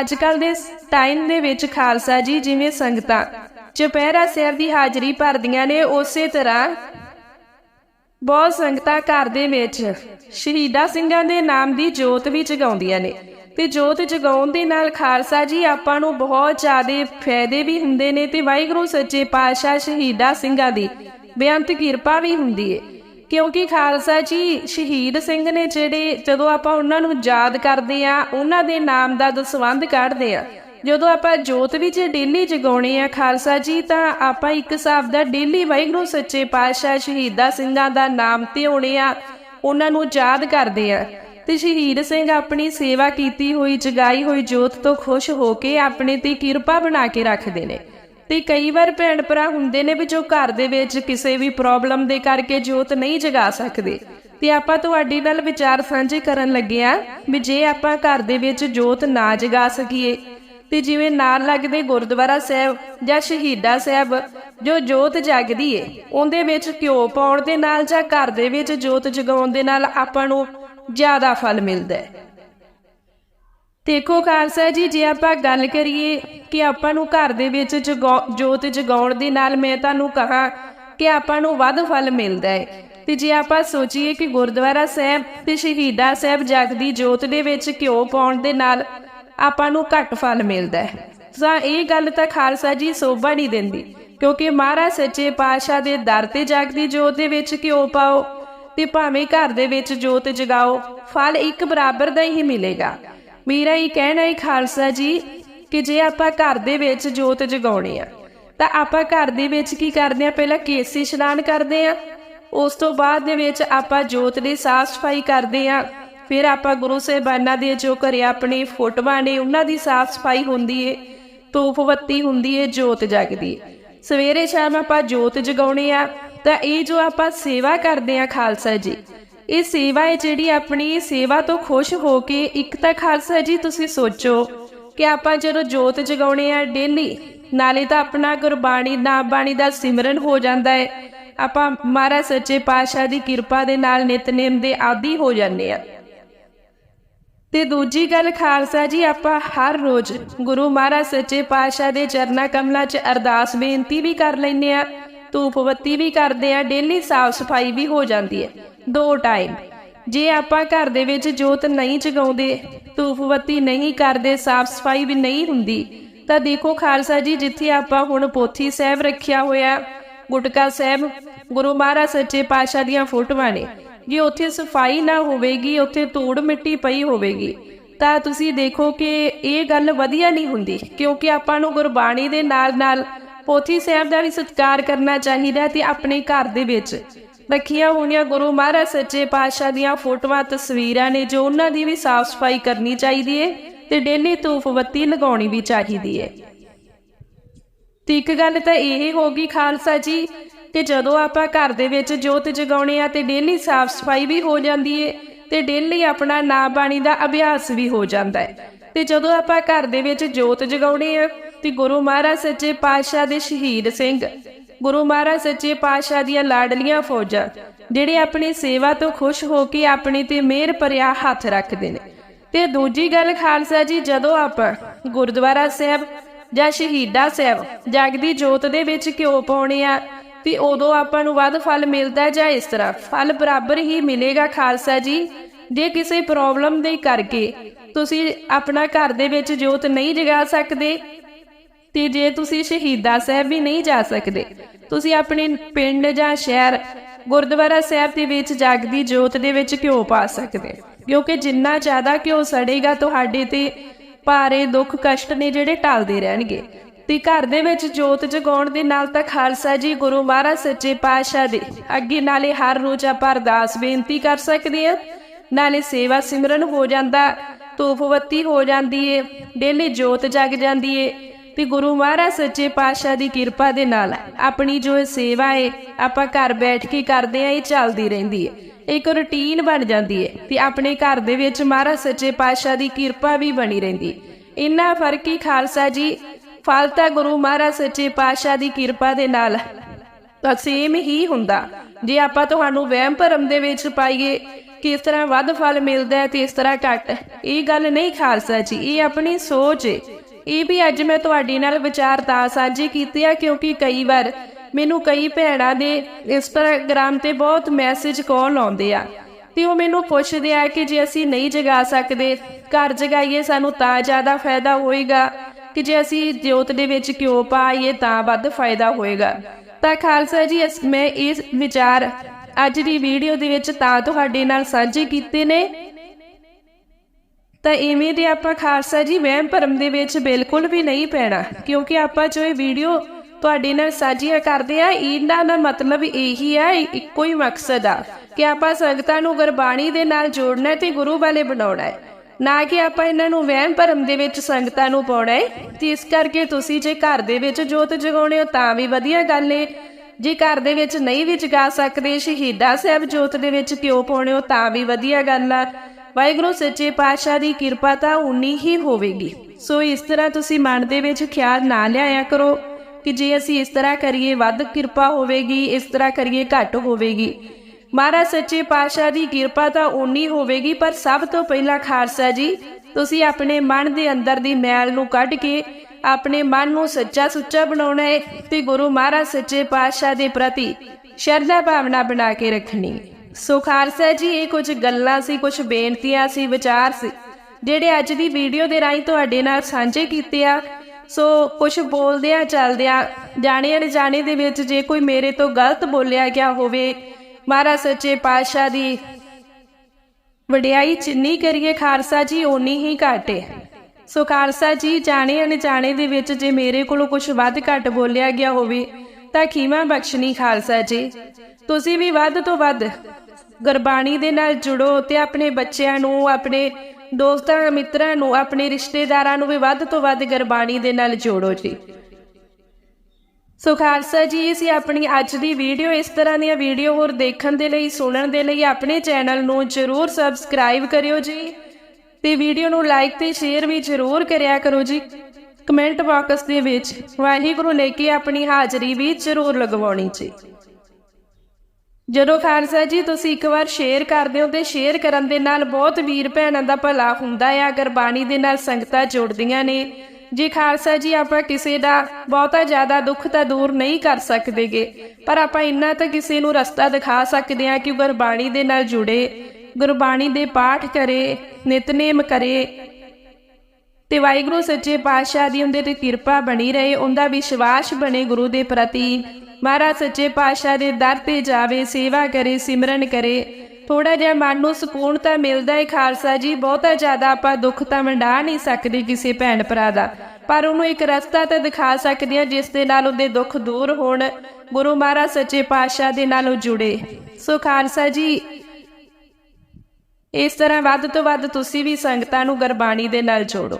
ਅੱਜ ਕੱਲ ਦੇ ਟਾਈਮ ਦੇ ਵਿੱਚ ਖਾਲਸਾ ਜੀ ਜਿਵੇਂ ਸੰਗਤਾਂ ਚੁਪਹਿਰਾ ਸਾਹਿਬ ਦੀ ਹਾਜ਼ਰੀ ਭਰਦੀਆਂ ਨੇ ਉਸੇ ਤਰ੍ਹਾਂ ਬਹੁਤ ਸੰਗਤਾਂ ਘਰ ਦੇ ਵਿੱਚ ਸ਼ਹੀਦਾ ਸਿੰਘਾਂ ਦੇ ਨਾਮ ਦੀ ਜੋਤ ਵੀ ਜਗਾਉਂਦੀਆਂ ਨੇ ਤੇ ਜੋਤ ਜਗਾਉਣ ਦੇ ਨਾਲ ਖਾਲਸਾ ਜੀ ਆਪਾਂ ਨੂੰ ਬਹੁਤ ਜ਼ਿਆਦਾ ਫਾਇਦੇ ਵੀ ਹੁੰਦੇ ਨੇ ਤੇ ਵਾਹਿਗੁਰੂ ਸੱਚੇ ਪਾਤਸ਼ਾਹ ਸ਼ਹੀਦਾ ਸਿੰਘਾਂ ਦੀ ਬੇਅੰਤ ਕਿਰਪਾ ਵੀ ਹੁੰਦੀ ਏ। ਕਿਉਂਕਿ ਖਾਲਸਾ ਜੀ ਸ਼ਹੀਦ ਸਿੰਘ ਨੇ ਜਿਹੜੇ ਜਦੋਂ ਆਪਾਂ ਉਹਨਾਂ ਨੂੰ ਯਾਦ ਕਰਦੇ ਆ, ਉਹਨਾਂ ਦੇ ਨਾਮ ਦਾ ਦਸਵੰਧ ਕੱਢਦੇ ਆ। ਜਦੋਂ ਆਪਾਂ ਜੋਤ ਵਿੱਚ ਡੇਲੀ ਜਗਾਉਣੇ ਆ ਖਾਲਸਾ ਜੀ, ਤਾਂ ਆਪਾਂ ਇੱਕ ਹਿਸਾਬ ਦਾ ਡੇਲੀ ਵਾਹਿਗੁਰੂ ਸੱਚੇ ਪਾਤਸ਼ਾਹ ਸ਼ਹੀਦਾ ਸਿੰਘਾਂ ਦਾ ਨਾਮ ਤੇ ਹੋਣੇ ਆ, ਉਹਨਾਂ ਨੂੰ ਯਾਦ ਕਰਦੇ ਆ। ਤੇ ਸ਼ਹੀਦ ਸਿੰਘ ਆਪਣੀ ਸੇਵਾ ਕੀਤੀ ਹੋਈ, ਜਗਾਈ ਹੋਈ ਜੋਤ ਤੋਂ ਖੁਸ਼ ਹੋ ਕੇ ਆਪਣੇ ਤੇ ਕਿਰਪਾ ਬਣਾ ਕੇ ਰੱਖਦੇ ਨੇ। ਤੇ ਕਈ ਵਾਰ ਭੈਣ ਭਰਾ ਹੁੰਦੇ ਨੇ ਵੀ ਜੋ ਘਰ ਦੇ ਵਿੱਚ ਕਿਸੇ ਵੀ ਪ੍ਰੋਬਲਮ ਦੇ ਕਰਕੇ ਜੋਤ ਨਹੀਂ ਜਗਾ ਸਕਦੇ। ਤੇ ਆਪਾਂ ਤੁਹਾਡੀ ਨਾਲ ਵਿਚਾਰ ਸਾਂਝੇ ਕਰਨ ਲੱਗੇ ਆ ਵੀ ਜੇ ਆਪਾਂ ਘਰ ਦੇ ਵਿੱਚ ਜੋਤ ਨਾ ਜਗਾ ਸਕੀਏ, ਤੇ ਜਿਵੇਂ ਨਾਲ ਲੱਗਦੇ ਗੁਰਦੁਆਰਾ ਸਾਹਿਬ ਜਾਂ ਸ਼ਹੀਦਾ ਸਾਹਿਬ, ਜੋ ਜੋਤ ਜਗਦੀ ਏ, ਉਹਦੇ ਵਿੱਚ ਘਿਓ ਪਾਉਣ ਦੇ ਨਾਲ ਜਾਂ ਘਰ ਦੇ ਵਿੱਚ ਜੋਤ ਜਗਾਉਣ ਦੇ ਨਾਲ ਆਪਾਂ ਨੂੰ ਜ਼ਿਆਦਾ ਫਲ ਮਿਲਦਾ ਹੈ। ਦੇਖੋ ਖਾਲਸਾ ਜੀ, ਜੇ ਆਪਾਂ ਗੱਲ ਕਰੀਏ ਕਿ ਆਪਾਂ ਨੂੰ ਘਰ ਦੇ ਵਿੱਚ ਜੋਤ ਜਗਾਉਣ ਦੇ ਨਾਲ ਮੈਂ ਤੁਹਾਨੂੰ ਕਹਾ ਕਿ ਆਪਾਂ ਨੂੰ ਵੱਧ ਫਲ ਮਿਲਦਾ ਹੈ। ਤੇ ਜੇ ਆਪਾਂ ਸੋਚੀਏ ਕਿ ਗੁਰਦੁਆਰਾ ਸਾਹਿਬ ਤੇ ਸ਼ਹੀਦਾ ਸਾਹਿਬ ਜਗਦੀ ਜੋਤ ਦੇ ਵਿੱਚ ਘਿਓ ਪਾਉਣ ਦੇ ਨਾਲ ਆਪਾਂ ਨੂੰ ਘੱਟ ਫਲ ਮਿਲਦਾ ਹੈ। ਤਾਂ ਇਹ ਗੱਲ ਤਾਂ ਖਾਲਸਾ ਜੀ ਸੋਭਾ ਨਹੀਂ ਦਿੰਦੀ, ਕਿਉਂਕਿ ਮਹਾਰਾਜ ਸੱਚੇ ਪਾਤਸ਼ਾਹ ਦੇ ਦਰ ਤੇ ਜਗਦੀ ਜੋਤ ਦੇ ਵਿੱਚ ਘਿਓ ਪਾਓ ਤੇ ਭਾਵੇਂ ਘਰ ਦੇ ਵਿੱਚ ਜੋਤ ਜਗਾਓ, ਫਲ ਇੱਕ ਬਰਾਬਰ ਦਾ ਹੀ ਮਿਲੇਗਾ। ਮੇਰਾ ਇਹ ਕਹਿਣਾ ਹੈ ਖਾਲਸਾ ਜੀ ਕਿ ਜੇ ਆਪਾਂ ਘਰ ਦੇ ਵਿੱਚ ਜੋਤ ਜਗਾਉਣੀ ਆ, ਤਾਂ ਆਪਾਂ ਘਰ ਦੇ ਵਿੱਚ ਕੀ ਕਰਦੇ ਆ? ਪਹਿਲਾਂ ਕੇਸੀ ਇਸ਼ਨਾਨ ਕਰਦੇ ਆ। ਉਸ ਤੋਂ ਬਾਅਦ ਦੇ ਵਿੱਚ ਆਪਾਂ ਜੋਤ ਦੀ ਸਾਫ਼ ਸਫ਼ਾਈ ਕਰਦੇ ਆ। ਫਿਰ ਆਪਾਂ ਗੁਰੂ ਸਾਹਿਬਾਨਾਂ ਦੇ ਜੋ ਘਰੇ ਆਪਣੇ ਫੋਟੋਆਂ ਨੇ, ਉਹਨਾਂ ਦੀ ਸਾਫ਼ ਸਫ਼ਾਈ ਹੁੰਦੀ ਏ ਧੂਪ ਬੱਤੀ ਹੁੰਦੀ ਏ, ਜੋਤ ਜਗਦੀ ਸਵੇਰੇ ਸ਼ਾਮ ਆਪਾਂ ਜੋਤ ਜਗਾਉਣੇ ਆ, ਤਾਂ ਇਹ ਜੋ ਆਪਾਂ ਸੇਵਾ ਕਰਦੇ ਆ ਖਾਲਸਾ ਜੀ ਇਹ ਸੇਵਾ ਹੈ ਜਿਹੜੀ ਆਪਣੀ ਸੇਵਾ ਤੋਂ ਖੁਸ਼ ਹੋ ਕੇ ਇੱਕ ਤਾਂ ਖਾਲਸਾ ਜੀ, ਤੁਸੀਂ ਸੋਚੋ ਕਿ ਆਪਾਂ ਜਦੋਂ ਜੋਤ ਜਗਾਉਣੇ ਆ ਡੇਲੀ, ਨਾਲੇ ਤਾਂ ਆਪਣਾ ਗੁਰਬਾਣੀ ਨਾਮ ਬਾਣੀ ਦਾ ਸਿਮਰਨ ਹੋ ਜਾਂਦਾ ਹੈ। ਆਪਾਂ ਮਹਾਰਾਜ ਸੱਚੇ ਪਾਤਸ਼ਾਹ ਦੀ ਕਿਰਪਾ ਦੇ ਨਾਲ ਨਿਤਨੇਮ ਦੇ ਆਦੀ ਹੋ ਜਾਂਦੇ ਆ। ਤੇ ਦੂਜੀ ਗੱਲ, ਖਾਲਸਾ ਜੀ, ਆਪਾਂ ਹਰ ਰੋਜ਼ ਗੁਰੂ ਮਹਾਰਾਜ ਸੱਚੇ ਪਾਤਸ਼ਾਹ ਦੇ ਚਰਨਾ ਕਮਲਾਂ 'ਚ ਅਰਦਾਸ ਬੇਨਤੀ ਵੀ ਕਰ ਲੈਂਦੇ ਆ। ਧੂਪ ਬੱਤੀ ਵੀ ਕਰਦੇ ਆ, ਡੇਲੀ ਸਾਫ਼ ਸਫ਼ਾਈ ਵੀ ਹੋ ਜਾਂਦੀ ਹੈ। ਦੋ ਟਾਈਮ ਜੇ ਆਪਾਂ ਘਰ ਦੇ ਵਿੱਚ ਜੋਤ ਨਹੀਂ ਜਗਾਉਂਦੇ, ਧੂਪ ਨਹੀਂ ਕਰਦੇ, ਸਾਫ਼ ਸਫ਼ਾਈ ਵੀ ਨਹੀਂ ਹੁੰਦੀ, ਤਾਂ ਦੇਖੋ ਖਾਲਸਾ ਜੀ, ਜਿੱਥੇ ਆਪਾਂ ਹੁਣ ਪੋਥੀ ਸਾਹਿਬ ਰੱਖਿਆ ਹੋਇਆ, ਗੁਟਕਾ ਸਾਹਿਬ, ਗੁਰੂ ਮਹਾਰਾਜ ਸੱਚੇ ਪਾਤਸ਼ਾਹ ਦੀਆਂ ਫੋਟੋਆਂ ਨੇ, ਜੇ ਉੱਥੇ ਸਫ਼ਾਈ ਨਾ ਹੋਵੇਗੀ, ਉੱਥੇ ਧੂੜ ਮਿੱਟੀ ਪਈ ਹੋਵੇਗੀ, ਤਾਂ ਤੁਸੀਂ ਦੇਖੋ ਕਿ ਇਹ ਗੱਲ ਵਧੀਆ ਨਹੀਂ ਹੁੰਦੀ, ਕਿਉਂਕਿ ਆਪਾਂ ਨੂੰ ਗੁਰਬਾਣੀ ਦੇ ਨਾਲ ਨਾਲ ਪੋਥੀ ਸਾਹਿਬ ਦਾ ਵੀ ਸਤਿਕਾਰ ਕਰਨਾ ਚਾਹੀਦਾ ਤੇ ਆਪਣੇ ਘਰ ਦੇ ਵਿੱਚ। ਰੱਖੀਆਂ ਹੋਈਆਂ ਗੁਰੂ ਮਹਾਰਾਜ ਸੱਚੇ ਪਾਤਸ਼ਾਹ ਦੀਆਂ ਫੋਟੋਆਂ, ਤਸਵੀਰਾਂ ਨੇ ਜੋ ਉਹਨਾਂ ਦੀ ਵੀ ਸਾਫ਼ ਸਫ਼ਾਈ ਕਰਨੀ ਚਾਹੀਦੀ ਹੈ ਤੇ ਡੇਲੀ ਧੂਫ ਬੱਤੀ ਲਗਾਉਣੀ ਵੀ ਚਾਹੀਦੀ ਹੈ ਤੇ ਇੱਕ ਗੱਲ ਤਾਂ ਇਹ ਹੋ ਗਈ ਖਾਲਸਾ ਜੀ ਕਿ ਜਦੋਂ ਆਪਾਂ ਘਰ ਦੇ ਵਿੱਚ ਜੋਤ ਜਗਾਉਣੇ ਆ ਤੇ ਡੇਲੀ ਸਾਫ਼ ਸਫ਼ਾਈ ਵੀ ਹੋ ਜਾਂਦੀ ਏ ਤੇ ਡੇਲੀ ਆਪਣਾ ਨਾਮ ਬਾਣੀ ਦਾ ਅਭਿਆਸ ਵੀ ਹੋ ਜਾਂਦਾ ਹੈ ਤੇ ਜਦੋਂ ਆਪਾਂ ਘਰ ਦੇ ਵਿੱਚ ਜੋਤ ਜਗਾਉਣੇ ਆ ਤੇ ਗੁਰੂ ਮਹਾਰਾਜ ਸੱਚੇ ਪਾਤਸ਼ਾਹ ਦੇ ਸ਼ਹੀਦ ਸਿੰਘ। ਗੁਰੂ ਮਹਾਰਾਜ ਸੱਚੇ ਪਾਤਸ਼ਾਹ ਦੀਆਂ ਲਾਡਲੀਆਂ ਫੌਜਾਂ, ਜਿਹੜੇ ਆਪਣੀ ਸੇਵਾ ਤੋਂ ਖੁਸ਼ ਹੋ ਕੇ ਆਪਣੇ ਤੇ ਮਿਹਰ ਭਰਿਆ ਹੱਥ ਰੱਖਦੇ ਨੇ। ਤੇ ਦੂਜੀ ਗੱਲ, ਖਾਲਸਾ ਜੀ, ਜਦੋਂ ਆਪਾਂ ਗੁਰਦੁਆਰਾ ਸਾਹਿਬ ਜਾਂ ਸ਼ਹੀਦਾ ਸਾਹਿਬ ਜਗਦੀ ਜੋਤ ਦੇ ਵਿੱਚ ਘਿਓ ਪਾਉਣੇ ਆ, ਤੇ ਉਦੋਂ ਆਪਾਂ ਨੂੰ ਵੱਧ ਫਲ ਮਿਲਦਾ ਜਾਂ ਇਸ ਤਰ੍ਹਾਂ? ਫਲ ਬਰਾਬਰ ਹੀ ਮਿਲੇਗਾ, ਖਾਲਸਾ ਜੀ। ਜੇ ਕਿਸੇ ਪ੍ਰੋਬਲਮ ਦੇ ਕਰਕੇ ਤੁਸੀਂ ਆਪਣਾ ਘਰ ਦੇ ਵਿੱਚ ਜੋਤ ਨਹੀਂ ਜਗਾ ਸਕਦੇ ਤੇ ਜੇ ਤੁਸੀਂ ਸ਼ਹੀਦਾ ਸਾਹਿਬ ਵੀ ਨਹੀਂ ਜਾ ਸਕਦੇ। ਤੁਸੀਂ ਆਪਣੇ ਪਿੰਡ ਜਾਂ ਸ਼ਹਿਰ, ਗੁਰਦੁਆਰਾ ਸਾਹਿਬ ਦੇ ਵਿੱਚ ਜਗਦੀ ਜੋਤ ਦੇ ਵਿੱਚ ਘਿਓ ਪਾ ਸਕਦੇ। ਕਿਉਂਕਿ ਜਿੰਨਾ ਜ਼ਿਆਦਾ ਘਿਓ ਸੜੇਗਾ, ਤੁਹਾਡੇ ਤੇ ਭਾਰੇ ਦੁੱਖ ਕਸ਼ਟ ਨੇ ਜਿਹੜੇ ਟਲਦੇ ਰਹਿਣਗੇ। ਤੇ ਘਰ ਦੇ ਵਿੱਚ ਜੋਤ ਜਗਾਉਣ ਦੇ ਨਾਲ ਤਾਂ ਖਾਲਸਾ ਜੀ, ਗੁਰੂ ਮਹਾਰਾਜ, ਸੱਚੇ ਪਾਤਸ਼ਾਹ ਦੇ ਅੱਗੇ ਨਾਲੇ ਹਰ ਰੋਜ਼ ਆਪਾਂ ਅਰਦਾਸ ਬੇਨਤੀ ਕਰ ਸਕਦੇ ਆ ਨਾਲੇ ਸੇਵਾ ਸਿਮਰਨ ਹੋ ਜਾਂਦਾ ਧੂਪ ਹੋ ਜਾਂਦੀ ਏ, ਡੇਲੀ ਜੋਤ ਜਗ ਜਾਂਦੀ ਏ। ਤੇ ਗੁਰੂ ਮਹਾਰਾਜ ਸੱਚੇ ਪਾਤਸ਼ਾਹ ਦੀ ਕਿਰਪਾ ਦੇ ਨਾਲ ਆਪਣੀ ਜੋ ਸੇਵਾ ਹੈ ਆਪਾਂ ਘਰ ਬੈਠ ਕੇ ਕਰਦੇ ਆ, ਇਹ ਚੱਲਦੀ ਰਹਿੰਦੀ ਏ। ਇੱਕ ਰੁਟੀਨ ਬਣ ਜਾਂਦੀ ਏ ਤੇ ਆਪਣੇ ਘਰ ਦੇ ਵਿੱਚ ਮਹਾਰਾਜ ਸੱਚੇ ਪਾਤਸ਼ਾਹ ਦੀ ਕਿਰਪਾ ਵੀ ਬਣੀ ਰਹਿੰਦੀ। ਇੰਨਾ ਫ਼ਰਕ ਹੀ ਖਾਲਸਾ ਜੀ, ਫਲ ਤਾਂ ਗੁਰੂ ਮਹਾਰਾਜ ਸੱਚੇ ਪਾਤਸ਼ਾਹ ਦੀ ਕਿਰਪਾ ਦੇ ਨਾਲ ਤਾਂ ਸੇਮ ਹੀ ਹੁੰਦਾ। ਜੇ ਆਪਾਂ ਤੁਹਾਨੂੰ ਵਹਿਮ ਭਰਮ ਦੇ ਵਿੱਚ ਪਾਈਏ ਕਿ ਇਸ ਤਰ੍ਹਾਂ ਵੱਧ ਫਲ ਮਿਲਦਾ ਹੈ ਤੇ ਇਸ ਤਰ੍ਹਾਂ ਘੱਟ, ਇਹ ਗੱਲ ਨਹੀਂ ਖਾਲਸਾ ਜੀ, ਇਹ ਆਪਣੀ ਸੋਚ ਹੈ ਇਹ ਵੀ ਅੱਜ ਮੈਂ ਤੁਹਾਡੇ ਨਾਲ ਵਿਚਾਰ ਤਾਂ ਸਾਂਝੇ ਕੀਤੇ ਆ, ਕਿਉਂਕਿ ਕਈ ਵਾਰ ਮੈਨੂੰ ਕਈ ਭੈਣਾਂ ਦੇ ਇੰਸਟਾਗ੍ਰਾਮ ਤੇ ਬਹੁਤ ਮੈਸੇਜ ਕਾਲ ਆਉਂਦੇ ਆ। ਤੇ ਉਹ ਮੈਨੂੰ ਪੁੱਛਦੇ ਆ ਕਿ ਜੇ ਅਸੀਂ ਨਹੀਂ ਜਗਾ ਸਕਦੇ, ਘਰ ਜਗਾਈਏ ਸਾਨੂੰ ਤਾਂ ਜ਼ਿਆਦਾ ਫਾਇਦਾ ਹੋਏਗਾ, ਕਿ ਜੇ ਅਸੀਂ ਜੋਤ ਦੇ ਵਿੱਚ ਕਿਉਂ ਪਾਈਏ ਤਾਂ ਵੱਧ ਫਾਇਦਾ ਹੋਏਗਾ। ਤਾਂ ਖਾਲਸਾ ਜੀ, ਅਸ- ਮੈਂ ਇਸ ਵਿਚਾਰ ਅੱਜ ਦੀ ਵੀਡੀਓ ਦੇ ਵਿੱਚ ਤਾਂ ਤੁਹਾਡੇ ਨਾਲ ਸਾਂਝੇ ਕੀਤੇ ਨੇ। ਤਾਂ ਇਵੇਂ ਦੇ ਆਪਾਂ ਖਾਲਸਾ ਜੀ ਵਹਿਮ ਭਰਮ ਦੇ ਵਿੱਚ ਬਿਲਕੁਲ ਵੀ ਨਹੀਂ ਪੈਣਾ। ਕਿਉਂਕਿ ਆਪਾਂ ਜੋ ਇਹ ਵੀਡੀਓ ਤੁਹਾਡੇ ਨਾਲ ਸਾਂਝੀਆਂ ਕਰਦੇ ਆ ਇਹਨਾਂ ਦਾ ਮਤਲਬ ਇਹੀ ਆ ਇੱਕੋ ਹੀ ਮਕਸਦ ਆ ਕਿ ਆਪਾਂ ਸੰਗਤਾਂ ਨੂੰ ਗੁਰਬਾਣੀ ਦੇ ਨਾਲ ਜੋੜਨਾ ਹੈ ਤੇ ਗੁਰੂ ਵਾਲੇ ਬਣਾਉਣਾ ਹੈ। ਨਾ ਕਿ ਆਪਾਂ ਇਹਨਾਂ ਨੂੰ ਵਹਿਮ ਭਰਮ ਦੇ ਵਿੱਚ ਸੰਗਤਾਂ ਨੂੰ ਪਾਉਣਾ ਹੈ। ਤੇ ਇਸ ਕਰਕੇ ਤੁਸੀਂ ਜੇ ਘਰ ਦੇ ਵਿੱਚ ਜੋਤ ਜਗਾਉਣੇ ਹੋ, ਤਾਂ ਵੀ ਵਧੀਆ ਗੱਲ ਏ। ਜੇ ਘਰ ਦੇ ਵਿੱਚ ਨਹੀਂ ਵੀ ਜਗਾ ਸਕਦੇ, ਸ਼ਹੀਦਾ ਸਾਹਿਬ ਜੋਤ ਦੇ ਵਿੱਚ ਕਿਉਂ ਪਾਉਣੇ ਹੋ, ਤਾਂ ਵੀ ਵਧੀਆ ਗੱਲ ਆ। ਵਾਹਿਗੁਰੂ, ਸੱਚੇ ਪਾਤਸ਼ਾਹ ਦੀ ਕਿਰਪਾ ਤਾਂ ਉਨੀ ਹੀ ਹੋਵੇਗੀ ਸੋ ਇਸ ਤਰ੍ਹਾਂ ਤੁਸੀਂ ਮਨ ਦੇ ਵਿੱਚ ਖਿਆਲ ਨਾ ਲਿਆਇਆ ਕਰੋ ਕਿ ਜੇ ਅਸੀਂ ਇਸ ਤਰ੍ਹਾਂ ਕਰੀਏ, ਵੱਧ ਕਿਰਪਾ ਹੋਵੇਗੀ, ਇਸ ਤਰ੍ਹਾਂ ਕਰੀਏ, ਘੱਟ ਹੋਵੇਗੀ ਮਹਾਰਾਜ, ਸੱਚੇ ਪਾਤਸ਼ਾਹ ਦੀ ਕਿਰਪਾ ਤਾਂ ਉਨੀ ਹੋਵੇਗੀ, ਪਰ ਸਭ ਤੋਂ ਪਹਿਲਾਂ ਖਾਲਸਾ ਜੀ, ਤੁਸੀਂ ਆਪਣੇ ਮਨ ਦੇ ਅੰਦਰ ਦੀ ਮੈਲ ਨੂੰ ਕੱਢ ਕੇ ਆਪਣੇ ਮਨ ਨੂੰ ਸੱਚਾ ਸੁੱਚਾ ਬਣਾਉਣਾ ਹੈ ਤੇ ਗੁਰੂ ਮਹਾਰਾਜ, ਸੱਚੇ ਪਾਤਸ਼ਾਹ ਦੇ ਪ੍ਰਤੀ ਸ਼ਰਧਾ ਭਾਵਨਾ ਬਣਾ ਕੇ ਰੱਖਣੀ ਹੈ। ਸੋ ਖਾਲਸਾ ਜੀ ਇਹ ਕੁਝ ਗੱਲਾਂ ਸੀ, ਕੁਝ ਬੇਨਤੀਆਂ ਸੀ, ਵਿਚਾਰ ਸੀ। ਜਿਹੜੇ ਅੱਜ ਦੀ ਵੀਡੀਓ ਦੇ ਰਾਹੀਂ ਤੁਹਾਡੇ ਨਾਲ ਸਾਂਝੇ ਕੀਤੇ ਆ, ਸੋ ਕੁਝ ਬੋਲਦੇ ਆ ਚੱਲਦੇ ਆ ਜਾਣੇ ਅਣਜਾਣੇ ਦੇ ਵਿੱਚ ਜੇ ਕੋਈ ਮੇਰੇ ਤੋਂ ਗਲਤ ਬੋਲਿਆ ਗਿਆ ਹੋਵੇ, ਮਹਾਰਾਜ ਸੱਚੇ ਪਾਤਸ਼ਾਹ ਦੀ ਵਡਿਆਈ ਜਿੰਨੀ ਕਰੀਏ, ਖਾਲਸਾ ਜੀ ਓਨੀ ਹੀ ਘਾਟੇ। ਸੋ ਖਾਲਸਾ ਜੀ ਜਾਣੇ ਅਣਜਾਣੇ ਦੇ ਵਿੱਚ ਜੇ ਮੇਰੇ ਕੋਲੋਂ ਕੁਝ ਵੱਧ ਘੱਟ ਬੋਲਿਆ ਗਿਆ ਹੋਵੇ, ਤਾਂ ਖੀਮਾ ਬਖਸ਼ਣੀ ਖਾਲਸਾ ਜੀ। ਤੁਸੀਂ ਵੀ ਵੱਧ ਤੋਂ ਵੱਧ ਗੁਰਬਾਣੀ ਦੇ ਨਾਲ ਜੁੜੋ ਤੇ ਆਪਣੇ ਬੱਚਿਆਂ ਨੂੰ, ਆਪਣੇ ਦੋਸਤਾਂ, ਮਿੱਤਰਾਂ ਨੂੰ, ਆਪਣੇ ਰਿਸ਼ਤੇਦਾਰਾਂ ਨੂੰ ਵੀ ਵੱਧ ਤੋਂ ਵੱਧ ਗੁਰਬਾਣੀ ਦੇ ਨਾਲ ਜੋੜੋ ਜੀ। ਸੋ ਖਾਲਸਾ ਜੀ, ਅਸੀਂ ਆਪਣੀ ਅੱਜ ਦੀ ਵੀਡੀਓ ਇਸ ਤਰ੍ਹਾਂ ਦੀਆਂ ਵੀਡੀਓ ਹੋਰ ਦੇਖਣ ਦੇ ਲਈ, ਸੁਣਨ ਦੇ ਲਈ ਆਪਣੇ ਚੈਨਲ ਨੂੰ ਜਰੂਰ ਸਬਸਕ੍ਰਾਈਬ ਕਰਿਓ ਜੀ ਤੇ ਵੀਡੀਓ ਨੂੰ ਲਾਈਕ ਤੇ ਸ਼ੇਅਰ ਵੀ ਜਰੂਰ ਕਰਿਆ ਕਰੋ ਜੀ। ਕਮੈਂਟ ਬਾਕਸ ਦੇ ਵਿੱਚ ਵਾਹਿਗੁਰੂ ਲੈ ਕੇ ਆਪਣੀ ਹਾਜ਼ਰੀ ਵੀ ਜਰੂਰ ਲਗਵਾਉਣੀ ਜੀ। ਜਦੋਂ ਖਾਲਸਾ ਜੀ, ਤੁਸੀਂ ਇੱਕ ਵਾਰ ਸ਼ੇਅਰ ਕਰਦੇ ਹੋ ਤੇ ਸ਼ੇਅਰ ਕਰਨ ਦੇ ਨਾਲ ਬਹੁਤ ਵੀਰ ਭੈਣਾਂ ਦਾ ਭਲਾ ਹੁੰਦਾ ਆ, ਗੁਰਬਾਣੀ ਦੇ ਨਾਲ ਸੰਗਤਾਂ ਜੁੜਦੀਆਂ ਨੇ। ਜੀ ਖਾਲਸਾ ਜੀ, ਆਪਾਂ ਕਿਸੇ ਦਾ ਬਹੁਤਾ ਜ਼ਿਆਦਾ ਦੁੱਖ ਤਾਂ ਦੂਰ ਨਹੀਂ ਕਰ ਸਕਦੇਗੇ, ਪਰ ਆਪਾਂ ਇੰਨਾ ਤਾਂ ਕਿਸੇ ਨੂੰ ਰਸਤਾ ਦਿਖਾ ਸਕਦੇ ਹਾਂ ਕਿ ਉਹ ਗੁਰਬਾਣੀ ਦੇ ਨਾਲ ਜੁੜੇ, ਗੁਰਬਾਣੀ ਦੇ ਪਾਠ ਕਰੇ, ਨਿਤਨੇਮ ਕਰੇ ਤੇ ਵਾਹਿਗੁਰੂ ਸੱਚੇ ਪਾਤਸ਼ਾਹ ਦੀ ਉਹਦੇ ਤੇ ਕਿਰਪਾ ਬਣੀ ਰਹੇ, ਉਹਦਾ ਵਿਸ਼ਵਾਸ ਬਣੇ ਗੁਰੂ ਦੇ ਪ੍ਰਤੀ। ਮਹਾਰਾਜ ਸੱਚੇ ਪਾਤਸ਼ਾਹ ਦੇ ਦਰ ਤੇ ਜਾਵੇ, ਸੇਵਾ ਕਰੇ, ਸਿਮਰਨ ਕਰੇ। ਥੋੜਾ ਜਿਹਾ ਮਨ ਨੂੰ ਸਕੂਨ ਤਾਂ ਮਿਲਦਾ ਹੈ ਖਾਲਸਾ ਜੀ, ਬਹੁਤਾ ਜ਼ਿਆਦਾ ਆਪਾਂ ਦੁੱਖ ਤਾਂ ਵੰਡਾ ਨਹੀਂ ਸਕਦੇ ਕਿਸੇ ਭੈਣ ਭਰਾ ਦਾ। ਪਰ ਉਹਨੂੰ ਇੱਕ ਰਸਤਾ ਤਾਂ ਦਿਖਾ ਸਕਦੇ ਹਾਂ ਜਿਸ ਦੇ ਨਾਲ ਉਹਦੇ ਦੁੱਖ ਦੂਰ ਹੋਣ। ਗੁਰੂ ਮਹਾਰਾਜ ਸੱਚੇ ਪਾਤਸ਼ਾਹ ਦੇ ਨਾਲ ਉਹ ਜੁੜੇ। ਸੋ ਖਾਲਸਾ ਜੀ ਇਸ ਤਰ੍ਹਾਂ ਵੱਧ ਤੋਂ ਵੱਧ ਤੁਸੀਂ ਵੀ ਸੰਗਤਾਂ ਨੂੰ ਗੁਰਬਾਣੀ ਦੇ ਨਾਲ ਜੋੜੋ।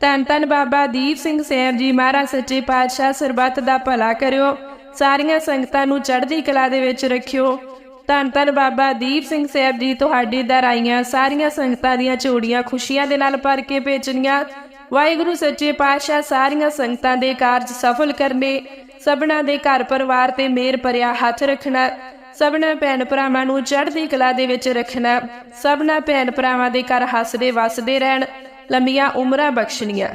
ਧੰਨ ਧੰਨ ਬਾਬਾ ਦੀਪ ਸਿੰਘ ਸਾਹਿਬ ਜੀ ਮਹਾਰਾਜ ਸੱਚੇ ਪਾਤਸ਼ਾਹ ਸਰਬੱਤ ਦਾ ਭਲਾ ਕਰਿਓ। ਸਾਰੀਆਂ ਸੰਗਤਾਂ ਨੂੰ ਚੜ੍ਹਦੀ ਕਲਾ ਦੇ ਵਿੱਚ ਰੱਖਿਓ। ਧੰਨ ਧੰਨ ਬਾਬਾ ਦੀਪ ਸਿੰਘ ਸਾਹਿਬ ਜੀ ਤੁਹਾਡੇ ਦਰ ਆਈਆਂ ਸਾਰੀਆਂ ਸੰਗਤਾਂ ਦੀਆਂ ਝੋੜੀਆਂ ਖੁਸ਼ੀਆਂ ਦੇ ਨਾਲ ਭਰ ਕੇ ਭੇਜਣੀਆਂ। ਵਾਹਿਗੁਰੂ ਸੱਚੇ ਪਾਤਸ਼ਾਹ ਸਾਰੀਆਂ ਸੰਗਤਾਂ ਦੇ ਕਾਰਜ ਸਫਲ ਕਰਨੇ, ਸਭਨਾਂ ਦੇ ਘਰ ਪਰਿਵਾਰ ਤੇ ਮੇਰ ਭਰਿਆ ਹੱਥ ਰੱਖਣਾ। ਸਭਨਾ ਭੈਣ ਭਰਾਵਾਂ ਨੂੰ ਚੜ੍ਹਦੀ ਕਲਾ ਦੇ ਵਿੱਚ ਰੱਖਣਾ, ਸਭਨਾ ਭੈਣ ਭਰਾਵਾਂ ਦੇ ਘਰ ਹੱਸਦੇ ਵਸਦੇ ਰਹਿਣ, ਲੰਮੀਆਂ ਉਮਰਾਂ ਬਖਸ਼ਣੀਆਂ।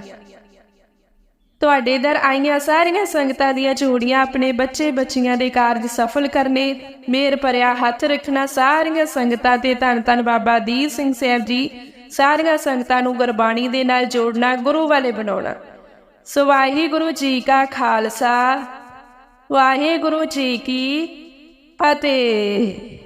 ਤੁਹਾਡੇ ਦਰ ਆਈਆਂ ਸਾਰੀਆਂ ਸੰਗਤਾਂ ਦੀਆਂ ਝੂੜੀਆਂ ਆਪਣੇ ਬੱਚੇ ਬੱਚੀਆਂ ਦੇ ਕਾਰਜ ਸਫਲ ਕਰਨੇ, ਮੇਰ ਭਰਿਆ ਹੱਥ ਰੱਖਣਾ ਸਾਰੀਆਂ ਸੰਗਤਾਂ ਤੇ ਧੰਨ ਧੰਨ ਬਾਬਾ ਦੀਪ ਸਿੰਘ ਸਾਹਿਬ ਜੀ, ਸਾਰੀਆਂ ਸੰਗਤਾਂ ਨੂੰ ਗੁਰਬਾਣੀ ਦੇ ਨਾਲ ਜੋੜਨਾ, ਗੁਰੂ ਵਾਲੇ ਬਣਾਉਣਾ। ਸੋ ਵਾਹਿਗੁਰੂ ਜੀ ਕਾ ਖਾਲਸਾ, ਵਾਹਿਗੁਰੂ ਜੀ ਕੀ ਫਤਿਹ